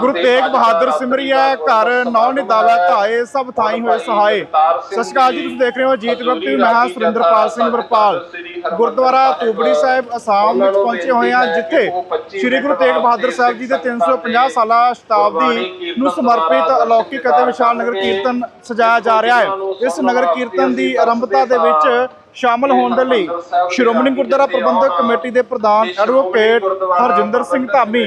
ਗੁਰੂ ਤੇਗ ਬਹਾਦਰ ਸਿਮਰਿਆ ਘਰ ਨੌ ਨਿਦਾਵਾ ਧਾਏ ਸਭ ਥਾਈ ਹੋਏ ਸਹਾਏ। ਸਤਿ ਸ਼੍ਰੀ ਅਕਾਲ ਜੀ ਤੁਸੀਂ ਦੇਖ ਰਹੇ ਹੋ ਜੀਤ ਵਕਤ ਮੈਂ ਹਾਂ ਸੁਰਿੰਦਰਪਾਲ ਸਿੰਘ ਵਰਪਾਲ। ਗੁਰਦੁਆਰਾ ਤੂਬੜੀ ਸਾਹਿਬ ਅਸਾਮ ਵਿੱਚ ਪਹੁੰਚੇ ਹੋਏ ਹਾਂ ਜਿੱਥੇ ਸ੍ਰੀ ਗੁਰੂ ਤੇਗ ਬਹਾਦਰ ਸਾਹਿਬ ਜੀ ਦੇ 350 ਸਾਲਾ ਸ਼ਤਾਬਦੀ ਨੂੰ ਸਮਰਪਿਤ ਅਲੌਕਿਕ ਅਤੇ ਵਿਸ਼ਾਲ ਨਗਰ ਕੀਰਤਨ ਸਜਾਇਆ ਜਾ ਰਿਹਾ ਹੈ। ਇਸ ਨਗਰ ਕੀਰਤਨ ਦੀ ਆਰੰਭਤਾ ਦੇ ਵਿੱਚ ਸ਼ਾਮਲ ਹੋਣ ਦੇ ਲਈ ਸ਼੍ਰੋਮਣੀ ਗੁਰਦੁਆਰਾ ਪ੍ਰਬੰਧਕ ਕਮੇਟੀ ਦੇ ਪ੍ਰਧਾਨ ਐਡਵੋਕੇਟ ਹਰਜਿੰਦਰ ਸਿੰਘ ਧਾਮੀ,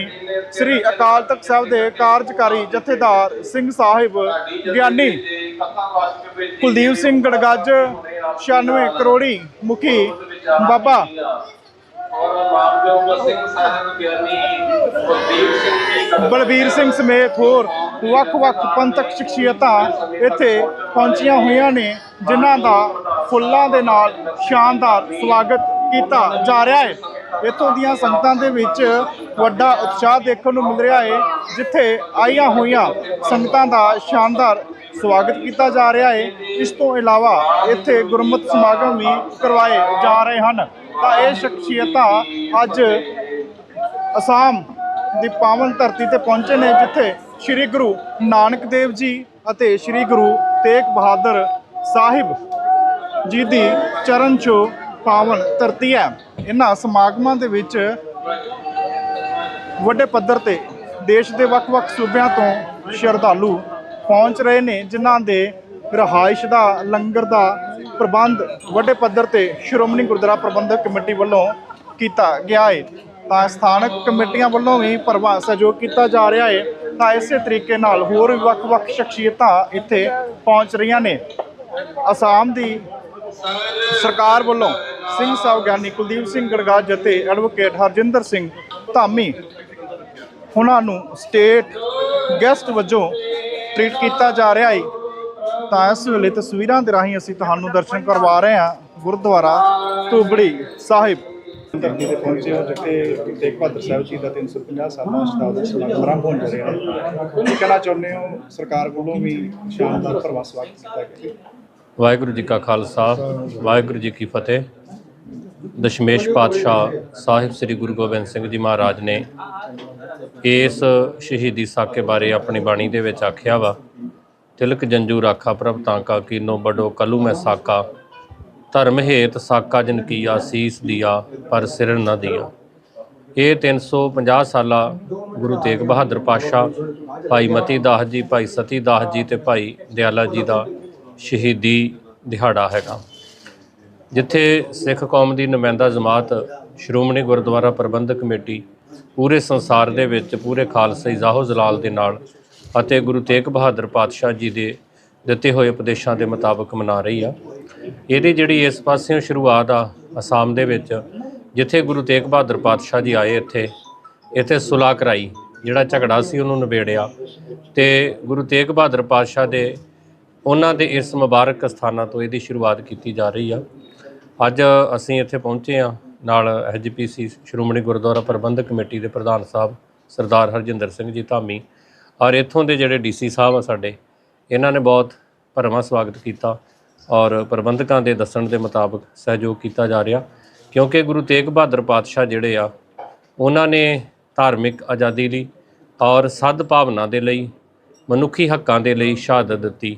ਸ੍ਰੀ ਅਕਾਲ ਤਖਤ ਸਾਹਿਬ ਦੇ ਕਾਰਜਕਾਰੀ ਜਥੇਦਾਰ ਸਿੰਘ ਸਾਹਿਬ ਗਿਆਨੀ ਕੁਲਦੀਪ ਸਿੰਘ ਗੜਗੱਜ 96 ਕਰੋੜੀ ਮੁਖੀ ਬਾਬਾ ਔਰ ਮਾਨਯੋਗ ਸਿੰਘ ਸਾਹਿਬ ਗਿਆਨੀ ਕੁਲਦੀਪ ਸਿੰਘ ਬਲਬੀਰ ਸਿੰਘ ਸਮੇਤ ਹੋਰ ਵੱਖ-ਵੱਖ ਪੰਥਕ ਸ਼ਖਸੀਅਤਾਂ ਇੱਥੇ ਪਹੁੰਚੀਆਂ ਹੋਈਆਂ ਨੇ, ਜਿਨ੍ਹਾਂ ਦਾ ਫੁੱਲਾਂ ਦੇ ਨਾਲ ਸ਼ਾਨਦਾਰ ਸਵਾਗਤ ਕੀਤਾ ਜਾ ਰਿਹਾ ਹੈ। ਇੱਥੋਂ ਦੀਆਂ ਸੰਗਤਾਂ ਦੇ ਵਿੱਚ ਵੱਡਾ ਉਤਸ਼ਾਹ ਦੇਖਣ ਨੂੰ ਮਿਲ ਰਿਹਾ ਹੈ, ਜਿੱਥੇ ਆਈਆਂ ਹੋਈਆਂ ਸੰਗਤਾਂ ਦਾ ਸ਼ਾਨਦਾਰ ਸਵਾਗਤ ਕੀਤਾ ਜਾ ਰਿਹਾ ਹੈ। ਇਸ ਤੋਂ ਇਲਾਵਾ ਇੱਥੇ ਗੁਰਮਤਿ ਸਮਾਗਮ ਵੀ ਕਰਵਾਏ ਜਾ ਰਹੇ ਹਨ। ਤਾਂ ਇਹ ਸ਼ਖਸੀਅਤਾਂ ਅੱਜ ਅਸਾਮ ਦੀ ਪਾਵਨ ਧਰਤੀ ਤੇ ਪਹੁੰਚੇ ਨੇ, ਜਿੱਥੇ ਸ੍ਰੀ ਗੁਰੂ ਨਾਨਕ ਦੇਵ ਜੀ ਅਤੇ ਸ੍ਰੀ ਗੁਰੂ ਤੇਗ ਬਹਾਦਰ ਸਾਹਿਬ ਜੀ ਦੀ ਚਰਨ ਛੋਹ ਪਾਵਨ ਧਰਤੀ ਹੈ। ਇਹਨਾਂ ਸਮਾਗਮਾਂ ਦੇ ਵਿੱਚ ਵੱਡੇ ਪੱਧਰ ਤੇ ਦੇਸ਼ ਦੇ ਵੱਖ-ਵੱਖ ਸੂਬਿਆਂ ਤੋਂ ਸ਼ਰਧਾਲੂ ਪਹੁੰਚ ਰਹੇ ਨੇ, ਜਿਨ੍ਹਾਂ ਦੇ ਰਹਾਇਸ਼ ਦਾ, ਲੰਗਰ ਦਾ ਪ੍ਰਬੰਧ ਵੱਡੇ ਪੱਧਰ ਤੇ ਸ਼੍ਰੋਮਣੀ ਗੁਰਦੁਆਰਾ ਪ੍ਰਬੰਧਕ ਕਮੇਟੀ ਵੱਲੋਂ ਕੀਤਾ ਗਿਆ ਹੈ ਤਾਂ ਸਥਾਨਕ ਕਮੇਟੀਆਂ ਵੱਲੋਂ ਵੀ ਭਰਵਾਂ ਸਹਿਯੋਗ ਕੀਤਾ ਜਾ ਰਿਹਾ ਹੈ ਤਾਂ ਇਸੇ ਤਰੀਕੇ ਨਾਲ ਹੋਰ ਵੀ ਵੱਖ-ਵੱਖ ਸ਼ਖਸੀਅਤਾਂ ਇੱਥੇ ਪਹੁੰਚ ਰਹੀਆਂ ਨੇ। ਅਸਾਮ ਦੀ ਸਰਕਾਰ ਵੱਲੋਂ ਸਿੰਘ ਸਾਹਿਬ ਗਿਆਨੀ ਕੁਲਦੀਪ ਸਿੰਘ ਗੜਗਾਜ ਅਤੇ ਐਡਵੋਕੇਟ ਹਰਜਿੰਦਰ ਸਿੰਘ ਧਾਮੀ ਉਹਨਾਂ ਨੂੰ ਸਟੇਟ ਗੈਸਟ ਵਜੋਂ ਟ੍ਰੀਟ ਕੀਤਾ ਜਾ ਰਿਹਾ ਹੈ ਤਾਂ ਇਸ ਵੇਲੇ ਤਸਵੀਰਾਂ ਦੇ ਰਾਹੀਂ ਅਸੀਂ ਤੁਹਾਨੂੰ ਦਰਸ਼ਨ ਕਰਵਾ ਰਹੇ ਹਾਂ ਗੁਰਦੁਆਰਾ ਧੂਬੜੀ ਸਾਹਿਬ। ਧਰਤੀ ਤੇ ਪਹੁੰਚੇ ਹੋ, ਜਿੱਥੇ ਤੇਗ ਬਹਾਦਰ ਸਾਹਿਬ ਜੀ ਦਾ 350 ਸਾਲਾ ਸ਼ਤਾਬਦੀ ਸਮਾਗਮ ਆਰੰਭ ਹੋਣ ਜਾ ਰਿਹਾ ਹੈ। ਕੀ ਕਹਿਣਾ ਚਾਹੁੰਦੇ ਹੋ? ਸਰਕਾਰ ਵੱਲੋਂ ਵੀ ਸ਼ਾਨਦਾਰ ਭਰਵਾਂ ਸਵਾਗਤ ਕੀਤਾ ਗਿਆ। ਵਾਹਿਗੁਰੂ ਜੀ ਕਾ ਖਾਲਸਾ, ਵਾਹਿਗੁਰੂ ਜੀ ਕੀ ਫਤਿਹ। ਦਸ਼ਮੇਸ਼ ਪਾਤਸ਼ਾਹ ਸਾਹਿਬ ਸ੍ਰੀ ਗੁਰੂ ਗੋਬਿੰਦ ਸਿੰਘ ਜੀ ਮਹਾਰਾਜ ਨੇ ਇਸ ਸ਼ਹੀਦੀ ਸਾਕੇ ਬਾਰੇ ਆਪਣੀ ਬਾਣੀ ਦੇ ਵਿੱਚ ਆਖਿਆ ਵਾ, ਤਿਲਕ ਜੰਜੂ ਰਾਖਾ ਪ੍ਰਭ ਤਾਂ ਕਾ ਕੀਨੋ ਬਡੋ ਕਲੂ ਮੈਂ ਸਾਕਾ, ਧਰਮ ਹੇਤ ਸਾਕਾ ਜਨ ਕੀਆ ਸੀਸ ਦਿਆ, ਪਰ ਸਿਰ ਨਾ ਦਿਆ। ਇਹ 350 ਸਾਲਾ ਗੁਰੂ ਤੇਗ ਬਹਾਦਰ ਪਾਤਸ਼ਾਹ, ਭਾਈ ਮਤੀ ਦਾਸ ਜੀ, ਭਾਈ ਸਤੀ ਦਾਸ ਜੀ ਤੇ ਭਾਈ ਦਿਆਲਾ ਜੀ ਦਾ ਸ਼ਹੀਦੀ ਦਿਹਾੜਾ ਹੈਗਾ। ਜਿੱਥੇ ਸਿੱਖ ਕੌਮ ਦੀ ਨੁਮਾਇੰਦਾ ਜਮਾਤ, ਸ਼੍ਰੋਮਣੀ ਗੁਰਦੁਆਰਾ ਪ੍ਰਬੰਧਕ ਕਮੇਟੀ, ਪੂਰੇ ਸੰਸਾਰ ਦੇ ਵਿੱਚ ਪੂਰੇ ਖਾਲਸਾ ਜ਼ਾਹੋ ਜਲਾਲ ਦੇ ਨਾਲ ਅਤੇ ਗੁਰੂ ਤੇਗ ਬਹਾਦਰ ਪਾਤਸ਼ਾਹ ਜੀ ਦੇ ਦਿੱਤੇ ਹੋਏ ਉਪਦੇਸ਼ਾਂ ਦੇ ਮੁਤਾਬਕ ਮਨਾ ਰਹੀ ਆ। ਇਹਦੀ ਜਿਹੜੀ ਇਸ ਪਾਸਿਓਂ ਸ਼ੁਰੂਆਤ ਆ, ਅਸਾਮ ਦੇ ਵਿੱਚ, ਜਿੱਥੇ ਗੁਰੂ ਤੇਗ ਬਹਾਦਰ ਪਾਤਸ਼ਾਹ ਜੀ ਆਏ ਇੱਥੇ ਇੱਥੇ ਸੁਲਾਹ ਕਰਾਈ, ਜਿਹੜਾ ਝਗੜਾ ਸੀ ਉਹਨੂੰ ਨਿਬੇੜਿਆ ਤੇ ਗੁਰੂ ਤੇਗ ਬਹਾਦਰ ਪਾਤਸ਼ਾਹ ਦੇ ਉਹਨਾਂ ਦੇ ਇਸ ਮੁਬਾਰਕ ਸਥਾਨਾਂ ਤੋਂ ਇਹਦੀ ਸ਼ੁਰੂਆਤ ਕੀਤੀ ਜਾ ਰਹੀ ਆ। ਅੱਜ ਅਸੀਂ ਇੱਥੇ ਪਹੁੰਚੇ ਆ ਨਾਲ ਐਸਜੀਪੀਸੀ ਸ਼੍ਰੋਮਣੀ ਗੁਰਦੁਆਰਾ ਪ੍ਰਬੰਧਕ ਕਮੇਟੀ ਦੇ ਪ੍ਰਧਾਨ ਸਾਹਿਬ ਸਰਦਾਰ ਹਰਜਿੰਦਰ ਸਿੰਘ ਜੀ ਧਾਮੀ ਔਰ ਇੱਥੋਂ ਦੇ ਜਿਹੜੇ ਡੀਸੀ ਸਾਹਿਬ ਆ ਸਾਡੇ, ਇਹਨਾਂ ਨੇ ਬਹੁਤ ਭਰਵਾਂ ਸਵਾਗਤ ਕੀਤਾ ਔਰ ਪ੍ਰਬੰਧਕਾਂ ਦੇ ਦੱਸਣ ਦੇ ਮੁਤਾਬਕ ਸਹਿਯੋਗ ਕੀਤਾ ਜਾ ਰਿਹਾ ਕਿਉਂਕਿ ਗੁਰੂ ਤੇਗ ਬਹਾਦਰ ਪਾਤਸ਼ਾਹ ਜਿਹੜੇ ਆ, ਉਹਨਾਂ ਨੇ ਧਾਰਮਿਕ ਆਜ਼ਾਦੀ ਲਈ ਔਰ ਸਦ ਭਾਵਨਾ ਦੇ ਲਈ, ਮਨੁੱਖੀ ਹੱਕਾਂ ਦੇ ਲਈ ਸ਼ਹਾਦਤ ਦਿੱਤੀ।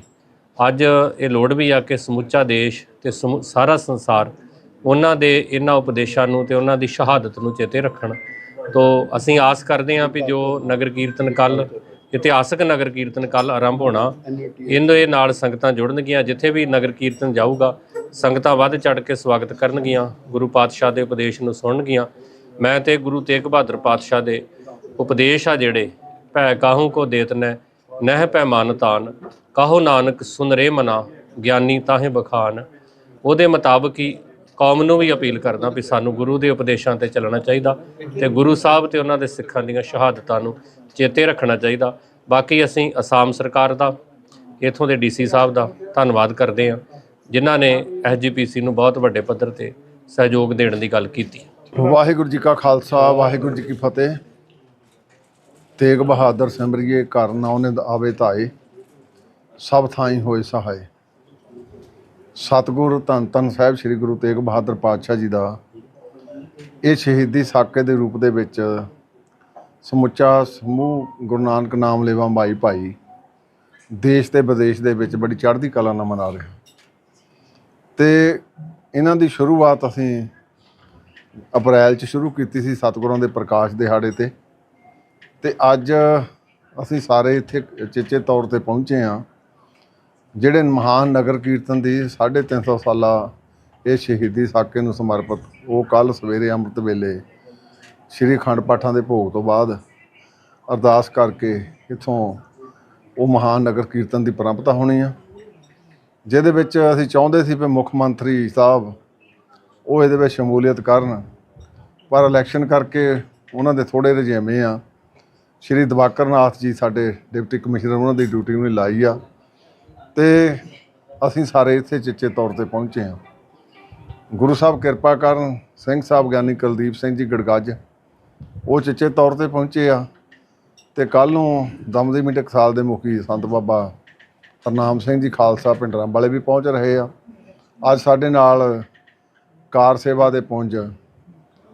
ਅੱਜ ਇਹ ਲੋੜ ਵੀ ਆ ਕਿ ਸਮੁੱਚਾ ਦੇਸ਼ ਤੇ ਸਮੁ- ਸਾਰਾ ਸੰਸਾਰ ਉਹਨਾਂ ਦੇ ਇਹਨਾਂ ਉਪਦੇਸ਼ਾਂ ਨੂੰ ਤੇ ਉਹਨਾਂ ਦੀ ਸ਼ਹਾਦਤ ਨੂੰ ਚੇਤੇ ਰੱਖਣ। ਤੋਂ ਅਸੀਂ ਆਸ ਕਰਦੇ ਹਾਂ ਵੀ ਜੋ ਨਗਰ ਕੀਰਤਨ ਕੱਲ ਇਤਿਹਾਸਕ ਨਗਰ ਕੀਰਤਨ ਕੱਲ ਆਰੰਭ ਹੋਣਾ ਇਹਦੇ ਨਾਲ ਸੰਗਤਾਂ ਜੁੜਨਗੀਆਂ, ਜਿੱਥੇ ਵੀ ਨਗਰ ਕੀਰਤਨ ਜਾਊਗਾ, ਸੰਗਤਾਂ ਵੱਧ ਚੜ ਕੇ ਸਵਾਗਤ ਕਰਨਗੀਆਂ, ਗੁਰੂ ਪਾਤਸ਼ਾਹ ਦੇ ਉਪਦੇਸ਼ ਨੂੰ ਸੁਣਨਗੀਆਂ। ਮੈਂ ਤੇ ਗੁਰੂ ਤੇਗ ਬਹਾਦਰ ਪਾਤਸ਼ਾਹ ਦੇ ਉਪਦੇਸ਼ ਆ ਜਿਹੜੇ, ਭੈ ਕਾਹੂ ਕੋ ਦੇਤ ਨੈ ਨਹਿ ਪੈ ਮਨ ਤਾਨ, ਕਹੋ ਨਾਨਕ ਸੁਨਰੇ ਮਨਾ, ਗਿਆਨੀ ਤਾਹੇ ਬਖਾਨ। ਉਹਦੇ ਮੁਤਾਬਕ ਹੀ ਕੌਮ ਨੂੰ ਵੀ ਅਪੀਲ ਕਰਦਾ ਵੀ ਸਾਨੂੰ ਗੁਰੂ ਦੇ ਉਪਦੇਸ਼ਾਂ ਤੇ ਚੱਲਣਾ ਚਾਹੀਦਾ ਤੇ ਗੁਰੂ ਸਾਹਿਬ ਤੇ ਉਹਨਾਂ ਦੇ ਸਿੱਖਾਂ ਦੀਆਂ ਸ਼ਹਾਦਤਾਂ ਨੂੰ ਚੇਤੇ ਰੱਖਣਾ ਚਾਹੀਦਾ। ਬਾਕੀ ਅਸੀਂ ਅਸਾਮ ਸਰਕਾਰ ਦਾ, ਇਥੋਂ ਦੇ ਡੀਸੀ ਸਾਹਿਬ ਦਾ ਧੰਨਵਾਦ ਕਰਦੇ ਹਾਂ, ਜਿਨ੍ਹਾਂ ਨੇ ਐਸਜੀਪੀਸੀ ਨੂੰ ਬਹੁਤ ਵੱਡੇ ਪੱਧਰ ਤੇ ਸਹਿਯੋਗ ਦੇਣ ਦੀ ਗੱਲ ਕੀਤੀ। ਵਾਹਿਗੁਰੂ ਜੀ ਕਾ ਖਾਲਸਾ, ਵਾਹਿਗੁਰੂ ਜੀ ਕੀ ਫਤਿਹ। ਤੇਗ ਬਹਾਦਰ ਸਿਮਰਿਏ ਘਰ ਨਾਉਨੇ ਆਵੇ ਧਾਏ, ਸਭ ਥਾਈ ਹੋਏ ਸਹਾਏ। ਸਤਿਗੁਰ ਧੰਨ ਧੰਨ ਸਾਹਿਬ ਸ੍ਰੀ ਗੁਰੂ ਤੇਗ ਬਹਾਦਰ ਪਾਤਸ਼ਾਹ ਜੀ ਦਾ, ਇਹ ਸ਼ਹੀਦੀ ਸਾਕੇ ਦੇ ਰੂਪ ਦੇ ਵਿੱਚ ਸਮੁੱਚਾ ਸਮੂਹ ਗੁਰੂ ਨਾਨਕ ਨਾਮ ਲੇਵਾ ਮਾਈ ਭਾਈ, ਦੇਸ਼ ਤੇ ਵਿਦੇਸ਼ ਦੇ ਵਿੱਚ ਬੜੀ ਚੜ੍ਹਦੀ ਕਲਾ ਨਾਲ ਮਨਾ ਰਿਹਾ। ਤੇ ਇਹਨਾਂ ਦੀ ਸ਼ੁਰੂਆਤ ਅਸੀਂ ਅਪ੍ਰੈਲ 'ਚ ਸ਼ੁਰੂ ਕੀਤੀ ਸੀ ਸਤਿਗੁਰਾਂ ਦੇ ਪ੍ਰਕਾਸ਼ ਦਿਹਾੜੇ ਤੇ। ਤੇ ਅੱਜ ਅਸੀਂ ਸਾਰੇ ਇੱਥੇ ਚੇਚੇ ਤੌਰ ਤੇ ਪਹੁੰਚੇ ਹਾਂ। ਜਿਹੜੇ ਮਹਾਨ ਨਗਰ ਕੀਰਤਨ ਦੀ 350 ਸਾਲਾ ਇਹ ਸ਼ਹੀਦੀ ਸਾਕੇ ਨੂੰ ਸਮਰਪਿਤ, ਉਹ ਕੱਲ ਸਵੇਰੇ ਅੰਮ੍ਰਿਤ ਵੇਲੇ ਸ਼੍ਰੀ ਖੰਡ ਪਾਠਾਂ ਦੇ ਭੋਗ ਤੋਂ ਬਾਅਦ ਅਰਦਾਸ ਕਰਕੇ ਇਥੋਂ ਉਹ ਮਹਾਨ ਨਗਰ ਕੀਰਤਨ ਦੀ ਪਰੰਪਰਾ ਹੋਣੀ ਆ। ਜਿਹਦੇ ਵਿੱਚ ਅਸੀਂ ਚਾਹੁੰਦੇ ਸੀ ਕਿ ਮੁੱਖ ਮੰਤਰੀ ਸਾਹਿਬ ਉਹ ਇਹਦੇ ਵਿੱਚ ਸ਼ਮੂਲੀਅਤ ਕਰਨ, ਪਰ ਇਲੈਕਸ਼ਨ ਕਰਕੇ ਉਹਨਾਂ ਦੇ ਥੋੜੇ ਰਜੇਵੇਂ ਆ ਸ਼੍ਰੀ ਦਵਾਕਰ ਨਾਥ ਜੀ ਸਾਡੇ ਡਿਪਟੀ ਕਮਿਸ਼ਨਰ, ਉਹਨਾਂ ਦੀ ਡਿਊਟੀ ਉਹਨੇ ਲਾਈ ਆ। ਤੇ ਅਸੀਂ ਸਾਰੇ ਇੱਥੇ ਚਿੱਚੇ ਤੌਰ ਤੇ ਪਹੁੰਚੇ ਹਾਂ। ਗੁਰੂ ਸਾਹਿਬ ਕਿਰਪਾ ਕਰਨ, ਸਿੰਘ ਸਾਹਿਬ ਗਿਆਨੀ ਕੁਲਦੀਪ ਸਿੰਘ ਜੀ ਗੜਗੱਜ, ਉਹ ਚਿੱਚੇ ਤੌਰ ਤੇ ਪਹੁੰਚੇ ਆ। ਤੇ ਕੱਲ ਨੂੰ ਦਮਦੀ ਮਿੰਟ ਟਕਸਾਲ ਦੇ ਮੁਖੀ ਸੰਤ ਬਾਬਾ ਹਰਨਾਮ ਸਿੰਘ ਜੀ ਖਾਲਸਾ ਪਿੰਡਰਾਂ ਵਾਲੇ ਵੀ ਪਹੁੰਚ ਰਹੇ ਆ। ਅੱਜ ਸਾਡੇ ਨਾਲ ਕਾਰ ਸੇਵਾ ਦੇ ਪੁੰਜ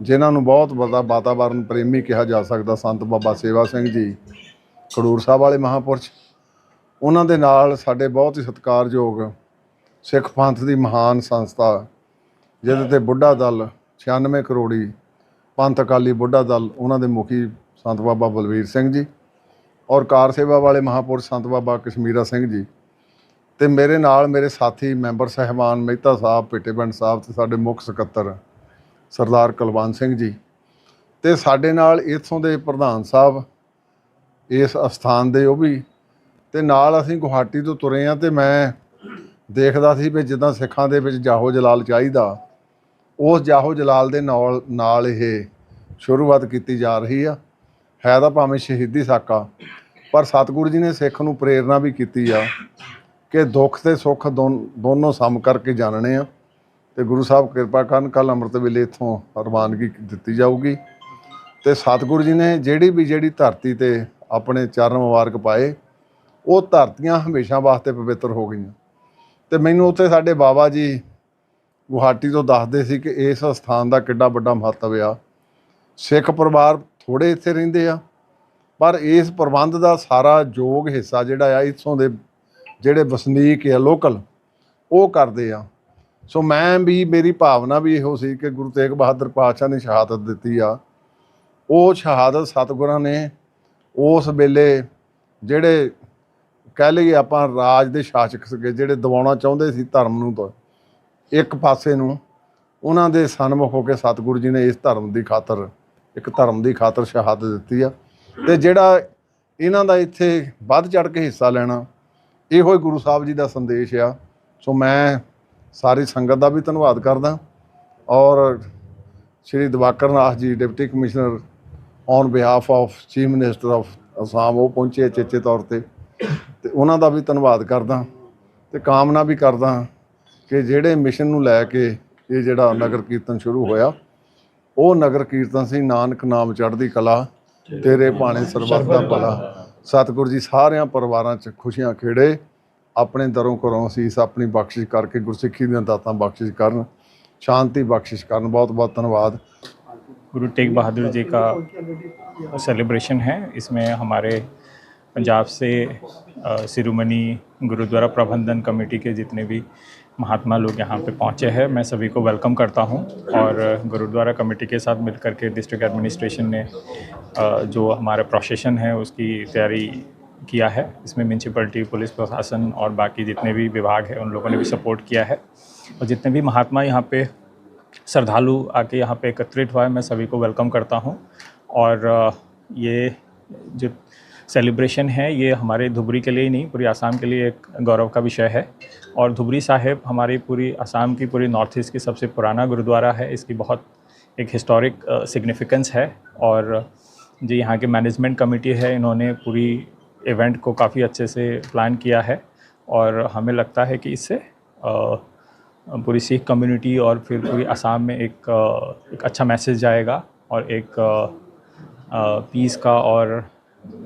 ਜਿਨ੍ਹਾਂ ਨੂੰ ਬਹੁਤ ਵੱਡਾ ਵਾਤਾਵਰਨ ਪ੍ਰੇਮੀ ਕਿਹਾ ਜਾ ਸਕਦਾ, ਸੰਤ ਬਾਬਾ ਸੇਵਾ ਸਿੰਘ ਜੀ, ਖਡੂਰ ਸਾਹਿਬ ਵਾਲੇ ਮਹਾਪੁਰਸ਼। ਉਹਨਾਂ ਦੇ ਨਾਲ ਸਾਡੇ ਬਹੁਤ ਹੀ ਸਤਿਕਾਰਯੋਗ ਸਿੱਖ ਪੰਥ ਦੀ ਮਹਾਨ ਸੰਸਥਾ, ਜਿਹਦੇ ਤੇ ਬੁੱਢਾ ਦਲ 96 ਕਰੋੜੀ ਪੰਥ ਅਕਾਲੀ ਬੁੱਢਾ ਦਲ, ਉਹਨਾਂ ਦੇ ਮੁਖੀ ਸੰਤ ਬਾਬਾ ਬਲਵੀਰ ਸਿੰਘ ਜੀ ਔਰ ਕਾਰ ਸੇਵਾ ਵਾਲੇ ਮਹਾਪੁਰਸ਼ ਸੰਤ ਬਾਬਾ ਕਸ਼ਮੀਰਾ ਸਿੰਘ ਜੀ। ਤੇ ਮੇਰੇ ਨਾਲ ਮੇਰੇ ਸਾਥੀ ਮੈਂਬਰ ਸਹਿਬਾਨ ਮਹਿਤਾ ਸਾਹਿਬ, ਪਿੱਟੇਬੰਡ ਸਾਹਿਬ ਤੇ ਸਾਡੇ ਮੁੱਖ ਸਕੱਤਰ ਸਰਦਾਰ ਕੁਲਵੰਤ ਸਿੰਘ ਜੀ ਤੇ ਸਾਡੇ ਨਾਲ ਇਥੋਂ ਦੇ ਪ੍ਰਧਾਨ ਸਾਹਿਬ ਇਸ ਅਸਥਾਨ ਦੇ ਉਹ ਵੀ ਤੇ ਨਾਲ ਅਸੀਂ ਗੁਹਾਟੀ ਤੋਂ ਤੁਰੇ ਆ ਤੇ ਮੈਂ ਦੇਖਦਾ ਸੀ ਵੀ ਜਿੱਦਾਂ ਸਿੱਖਾਂ ਦੇ ਵਿੱਚ ਜਾਹੋ ਜਲਾਲ ਚਾਹੀਦਾ, ਉਸ ਜਾਹੋ ਜਲਾਲ ਦੇ ਨਾਲ ਨਾਲ ਇਹ ਸ਼ੁਰੂਆਤ ਕੀਤੀ ਜਾ ਰਹੀ ਆ। ਹੈ ਤਾਂ ਭਾਵੇਂ ਸ਼ਹੀਦੀ ਸਾਕਾ, ਪਰ ਸਤਿਗੁਰੂ ਜੀ ਨੇ ਸਿੱਖ ਨੂੰ ਪ੍ਰੇਰਣਾ ਵੀ ਕੀਤੀ ਆ ਕਿ ਦੁੱਖ ਤੇ ਸੁੱਖ ਦੋਨ- ਦੋਨੋਂ ਸਮ ਕਰਕੇ ਜਾਣਨੇ ਆ। ਤੇ ਗੁਰੂ ਸਾਹਿਬ ਕਿਰਪਾ ਕਰਨ ਕੱਲ ਅੰਮ੍ਰਿਤ ਵੇਲੇ ਇਥੋਂ ਰਵਾਨਗੀ ਦਿੱਤੀ ਜਾਊਗੀ। ਤੇ ਸਤਿਗੁਰੂ ਜੀ ਨੇ ਜਿਹੜੀ ਵੀ ਜਿਹੜੀ ਧਰਤੀ ਤੇ ਆਪਣੇ ਚਰਨ ਮੁਬਾਰਕ ਪਾਏ, ਉਹ ਧਰਤੀਆਂ ਹਮੇਸ਼ਾ ਵਾਸਤੇ ਪਵਿੱਤਰ ਹੋ ਗਈਆਂ। ਤੇ ਮੈਨੂੰ ਉੱਥੇ ਸਾਡੇ ਬਾਬਾ ਜੀ ਗੁਹਾਟੀ ਤੋਂ ਦੱਸਦੇ ਸੀ ਕਿ ਇਸ ਸਥਾਨ ਦਾ ਕਿੱਡਾ ਵੱਡਾ ਮਹੱਤਵ ਆ। ਸਿੱਖ ਪਰਿਵਾਰ ਥੋੜੇ ਇੱਥੇ ਰਹਿੰਦੇ ਆ, ਪਰ ਇਸ ਪ੍ਰਬੰਧ ਦਾ ਸਾਰਾ ਯੋਗ ਹਿੱਸਾ ਜਿਹੜਾ ਆ, ਇੱਥੋਂ ਦੇ ਜਿਹੜੇ ਵਸਨੀਕ ਆ ਲੋਕਲ, ਉਹ ਕਰਦੇ ਆ। ਸੋ ਮੈਂ ਵੀ, ਮੇਰੀ ਭਾਵਨਾ ਵੀ ਇਹੋ ਸੀ ਕਿ ਗੁਰੂ ਤੇਗ ਬਹਾਦਰ ਪਾਤਸ਼ਾਹ ਨੇ ਸ਼ਹਾਦਤ ਦਿੱਤੀ ਆ। ਉਹ ਸ਼ਹਾਦਤ ਸਤਿਗੁਰਾਂ ਨੇ ਉਸ ਵੇਲੇ ਜਿਹੜੇ ਕਹਿ ਲਈਏ ਆਪਾਂ ਰਾਜ ਦੇ ਸ਼ਾਸਕ ਸੀਗੇ, ਜਿਹੜੇ ਦਬਾਉਣਾ ਚਾਹੁੰਦੇ ਸੀ ਧਰਮ ਨੂੰ ਤਾਂ ਇੱਕ ਪਾਸੇ ਨੂੰ, ਉਹਨਾਂ ਦੇ ਸਨਮੁਖ ਹੋ ਕੇ ਸਤਿਗੁਰੂ ਜੀ ਨੇ ਇਸ ਧਰਮ ਦੀ ਖਾਤਰ, ਇੱਕ ਧਰਮ ਦੀ ਖਾਤਰ ਸ਼ਹਾਦਤ ਦਿੱਤੀ ਆ। ਤੇ ਜਿਹੜਾ ਇਹਨਾਂ ਦਾ ਇੱਥੇ ਵੱਧ ਚੜ ਕੇ ਹਿੱਸਾ ਲੈਣਾ, ਇਹੋ ਹੀ ਗੁਰੂ ਸਾਹਿਬ ਜੀ ਦਾ ਸੰਦੇਸ਼ ਆ। ਸੋ ਮੈਂ ਸਾਰੀ ਸੰਗਤ ਦਾ ਵੀ ਧੰਨਵਾਦ ਕਰਦਾ। ਔਰ Shri Diwakar Nath ji, deputy commissioner on behalf of chief minister of Assam, ਉਹ ਪਹੁੰਚੇ ਚੇਚੇ ਤੌਰ ਤੇ। ਤੇ ਉਹਨਾਂ ਦਾ ਵੀ ਧੰਨਵਾਦ ਕਰਦਾ ਤੇ ਕਾਮਨਾ ਵੀ ਕਰਦਾ ਕਿ ਜਿਹੜੇ ਮਿਸ਼ਨ ਨੂੰ ਲੈ ਕੇ ਇਹ ਜਿਹੜਾ ਨਗਰ ਕੀਰਤਨ ਸ਼ੁਰੂ ਹੋਇਆ, ਉਹ ਨਗਰ ਕੀਰਤਨ ਸੀ ਨਾਨਕ ਨਾਮ ਚੜ੍ਹਦੀ ਕਲਾ, ਤੇਰੇ ਭਾਣੇ ਸਰਬੱਤ ਦਾ ਭਲਾ। ਸਤਿਗੁਰੂ ਜੀ ਸਾਰਿਆਂ ਪਰਿਵਾਰਾਂ 'ਚ ਖੁਸ਼ੀਆਂ ਖੇੜੇ। ਆਪਣੇ ਦਰੋਂ ਘਰੋਂ ਅਸੀਸ ਆਪਣੀ ਬਖਸ਼ਿਸ਼ ਕਰਕੇ ਗੁਰਸਿੱਖੀ ਦੀਆਂ ਦਾਤਾਂ ਬਖਸ਼ਿਸ਼ ਕਰਨ ਸ਼ਾਂਤੀ ਬਖਸ਼ਿਸ਼ ਕਰਨ ਬਹੁਤ ਬਹੁਤ ਧੰਨਵਾਦ गुरु तेग बहादुर जी का सेलिब्रेशन है इसमें हमारे पंजाब से अ, शिरोमणि गुरुद्वारा प्रबंधन कमेटी के जितने भी महात्मा लोग यहाँ पे पहुँचे हैं मैं सभी को वेलकम करता हूँ और गुरुद्वारा कमेटी के साथ मिलकर के डिस्ट्रिक्ट एडमिनिस्ट्रेशन ने अ, जो हमारा प्रोसेशन है उसकी तैयारी किया है। इसमें म्यूनसिपलिटी पुलिस प्रशासन और बाकी जितने भी विभाग हैं, उन लोगों ने भी सपोर्ट किया है। और जितने भी महात्मा यहाँ पे, श्रद्धालु आके यहाँ पे एकत्रित हुआ है, मैं सभी को वेलकम करता हूँ। और ये जो सेलिब्रेशन है, ये हमारे धुबरी के लिए ही नहीं, पूरी आसाम के लिए एक गौरव का विषय है। और धुबरी साहिब हमारी पूरी, आसाम की पूरी नॉर्थ ईस्ट की सबसे पुराना गुरुद्वारा है। इसकी बहुत एक हिस्टोरिक सिग्निफिकेंस है। और, जो, यहाँ के मैनेजमेंट कमेटी है, इन्होंने पूरी इवेंट को काफ़ी अच्छे से प्लान किया है और हमें लगता है कि इससे पूरी सिख कम्युनिटी और फिर पूरी असम में एक एक अच्छा मैसेज जाएगा और एक पीस का और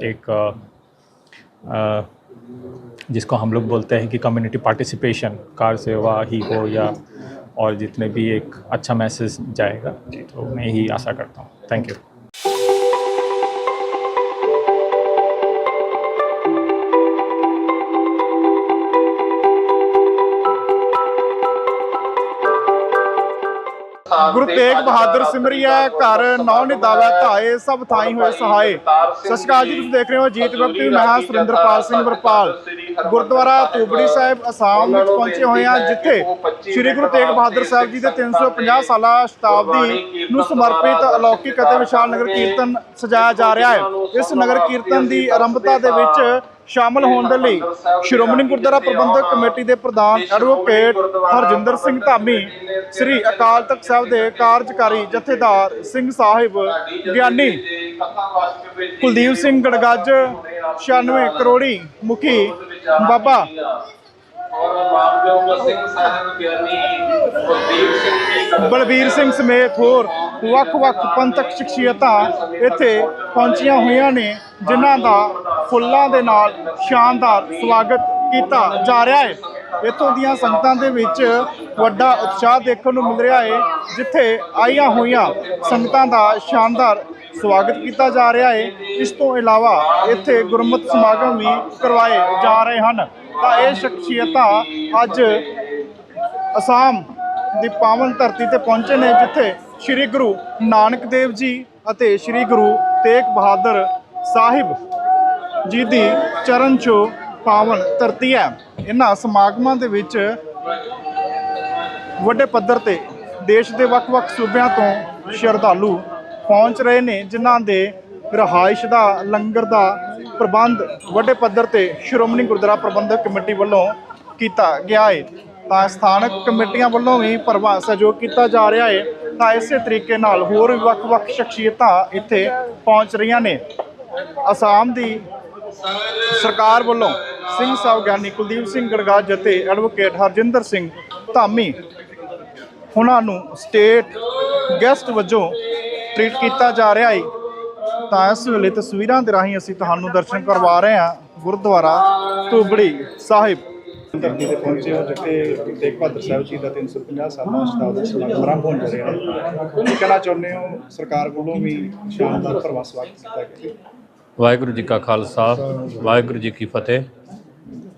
एक जिसको हम लोग बोलते हैं कि कम्युनिटी पार्टिसिपेशन कार सेवा ही हो या और जितने भी एक अच्छा मैसेज जाएगा तो मैं यही आशा करता हूँ। थैंक यू ਸਾਹਿਬ ਗੁਰੂ ਤੇਗ ਬਹਾਦਰ ਸਿਮਰਿਆ ਘਰ ਨੌ ਨਿਦਾਵੈ ਧਾਏ ਸਭ ਥਾਈ ਹੋਏ ਸਹਾਏ। ਸਤਿ ਸ਼੍ਰੀ ਅਕਾਲ ਜੀ ਤੁਸੀਂ ਦੇਖ ਰਹੇ ਹੋ ਜੀਤ ਵਕਤ ਮੈਂ ਹਾਂ ਸੁਰਿੰਦਰਪਾਲ ਸਿੰਘ ਵਰਪਾਲ। ਗੁਰਦੁਆਰਾ ਧੂਬੜੀ ਸਾਹਿਬ ਅਸਾਮ ਵਿੱਚ ਪਹੁੰਚੇ ਹੋਏ ਹਾਂ ਜਿੱਥੇ ਸ੍ਰੀ ਗੁਰੂ ਤੇਗ ਬਹਾਦਰ ਸਾਹਿਬ ਜੀ ਦੇ 350 ਸਾਲਾ ਸ਼ਤਾਬਦੀ ਨੂੰ ਸਮਰਪਿਤ ਅਲੌਕਿਕ ਅਤੇ ਵਿਸ਼ਾਲ ਨਗਰ ਕੀਰਤਨ ਸਜਾਇਆ ਜਾ ਰਿਹਾ ਹੈ। ਇਸ ਨਗਰ ਕੀਰਤਨ ਦੀ ਆਰੰਭਤਾ ਦੇ ਵਿੱਚ ਸ਼ਾਮਲ ਹੋਣ ਦੇ ਲਈ ਸ਼੍ਰੋਮਣੀ ਗੁਰਦੁਆਰਾ ਪ੍ਰਬੰਧਕ ਕਮੇਟੀ ਦੇ ਪ੍ਰਧਾਨ ਐਡਵੋਕੇਟ ਹਰਜਿੰਦਰ ਸਿੰਘ ਧਾਮੀ, ਸ੍ਰੀ ਅਕਾਲ ਤਖਤ ਸਾਹਿਬ ਦੇ ਕਾਰਜਕਾਰੀ ਜਥੇਦਾਰ ਸਿੰਘ ਸਾਹਿਬ ਗਿਆਨੀ ਕੁਲਦੀਪ ਸਿੰਘ ਗੜਗੱਜ 96 ਕਰੋੜੀ ਮੁਖੀ ਬਾਬਾ ਔਰ ਮਾਨਯੋਗ ਸਿੰਘ ਸਾਹਿਬ ਗਿਆਨੀ ਕੁਲਦੀਪ ਸਿੰਘ ਜੀ ਗੜਗੜ ਬਲਬੀਰ ਸਿੰਘ ਸਮੇਤ ਹੋਰ ਵੱਖ-ਵੱਖ ਪੰਥਕ ਸ਼ਖਸੀਅਤਾਂ ਇੱਥੇ ਪਹੁੰਚੀਆਂ ਹੋਈਆਂ ਨੇ, ਜਿਨ੍ਹਾਂ ਦਾ ਫੁੱਲਾਂ ਦੇ ਨਾਲ ਸ਼ਾਨਦਾਰ ਸਵਾਗਤ ਕੀਤਾ ਜਾ ਰਿਹਾ ਹੈ। ਇੱਥੋਂ ਦੀਆਂ ਸੰਗਤਾਂ ਦੇ ਵਿੱਚ ਵੱਡਾ ਉਤਸ਼ਾਹ ਦੇਖਣ ਨੂੰ ਮਿਲ ਰਿਹਾ ਹੈ, ਜਿੱਥੇ ਆਈਆਂ ਹੋਈਆਂ ਸੰਗਤਾਂ ਦਾ ਸ਼ਾਨਦਾਰ ਸਵਾਗਤ ਕੀਤਾ ਜਾ ਰਿਹਾ ਹੈ। ਇਸ ਤੋਂ ਇਲਾਵਾ ਇੱਥੇ ਗੁਰਮਤਿ ਸਮਾਗਮ ਵੀ ਕਰਵਾਏ ਜਾ ਰਹੇ ਹਨ। ਤਾਂ ਇਹ ਸ਼ਖਸੀਅਤਾਂ ਅੱਜ ਅਸਾਮ ਦੀ ਪਾਵਨ ਧਰਤੀ ਤੇ ਪਹੁੰਚੇ ਨੇ, ਜਿੱਥੇ ਸ੍ਰੀ ਗੁਰੂ ਨਾਨਕ ਦੇਵ ਜੀ ਅਤੇ ਸ੍ਰੀ ਗੁਰੂ ਤੇਗ ਬਹਾਦਰ ਸਾਹਿਬ ਜੀ ਦੀ ਚਰਨ ਛੋਹ ਪਾਵਨ ਧਰਤੀ ਹੈ। ਇਹਨਾਂ ਸਮਾਗਮਾਂ ਦੇ ਵਿੱਚ ਵੱਡੇ ਪੱਧਰ ਤੇ ਦੇਸ਼ ਦੇ ਵੱਖ-ਵੱਖ ਸੂਬਿਆਂ ਤੋਂ ਸ਼ਰਧਾਲੂ ਪਹੁੰਚ ਰਹੇ ਨੇ, ਜਿਨ੍ਹਾਂ ਦੇ ਰਹਾਇਸ਼ ਦਾ, ਲੰਗਰ ਦਾ ਪ੍ਰਬੰਧ ਵੱਡੇ ਪੱਧਰ ਤੇ ਸ਼੍ਰੋਮਣੀ ਗੁਰਦੁਆਰਾ ਪ੍ਰਬੰਧਕ ਕਮੇਟੀ ਵੱਲੋਂ ਕੀਤਾ ਗਿਆ ਹੈ ਤਾਂ ਸਥਾਨਕ ਕਮੇਟੀਆਂ ਵੱਲੋਂ ਵੀ ਭਰਵਾਂ ਸਹਿਯੋਗ ਕੀਤਾ ਜਾ ਰਿਹਾ ਹੈ ਤਾਂ ਇਸੇ ਤਰੀਕੇ ਨਾਲ ਹੋਰ ਵੀ ਵੱਖ-ਵੱਖ ਸ਼ਖਸੀਅਤਾਂ ਇੱਥੇ ਪਹੁੰਚ ਰਹੀਆਂ ਨੇ। ਅਸਾਮ ਦੀ ਸਰਕਾਰ ਵੱਲੋਂ ਸਿੰਘ ਸਾਹਿਬ ਗਿਆਨੀ ਕੁਲਦੀਪ ਸਿੰਘ ਗੜਗਾਜ ਅਤੇ ਐਡਵੋਕੇਟ ਹਰਜਿੰਦਰ ਸਿੰਘ ਧਾਮੀ, ਉਹਨਾਂ ਨੂੰ ਸਟੇਟ ਗੈਸਟ ਵਜੋਂ ਟ੍ਰੀਟ ਕੀਤਾ ਜਾ ਰਿਹਾ ਹੈ। ਤਾਂ ਇਸ ਵੇਲੇ ਤਸਵੀਰਾਂ ਦੇ ਰਾਹੀਂ ਅਸੀਂ ਤੁਹਾਨੂੰ ਦਰਸ਼ਨ ਕਰਵਾ ਰਹੇ ਹਾਂ। ਗੁਰਦੁਆਰਾ ਧੂਬੜੀ ਸਾਹਿਬ। ਧਰਤੀ ਤੇ ਪਹੁੰਚੇ ਹੋ ਜਿੱਥੇ ਤੇਗ ਬਹਾਦਰ ਸਾਹਿਬ ਜੀ ਦਾ 350 ਸਾਲਾ ਸ਼ਤਾਬਦੀ ਸਮਾਗਮ ਆਰੰਭ ਹੋਣ ਜਾ ਰਿਹਾ ਹੈ। ਕੀ ਕਹਿਣਾ ਚਾਹੁੰਦੇ ਹੋ? ਸਰਕਾਰ ਵੱਲੋਂ ਵੀ ਸ਼ਾਨਦਾਰ ਭਰਵਾਂ ਸਵਾਗਤ ਕੀਤਾ ਗਿਆ ਵਾਹਿਗੁਰੂ ਜੀ ਕਾ ਖਾਲਸਾ, ਵਾਹਿਗੁਰੂ ਜੀ ਕੀ ਫਤਿਹ।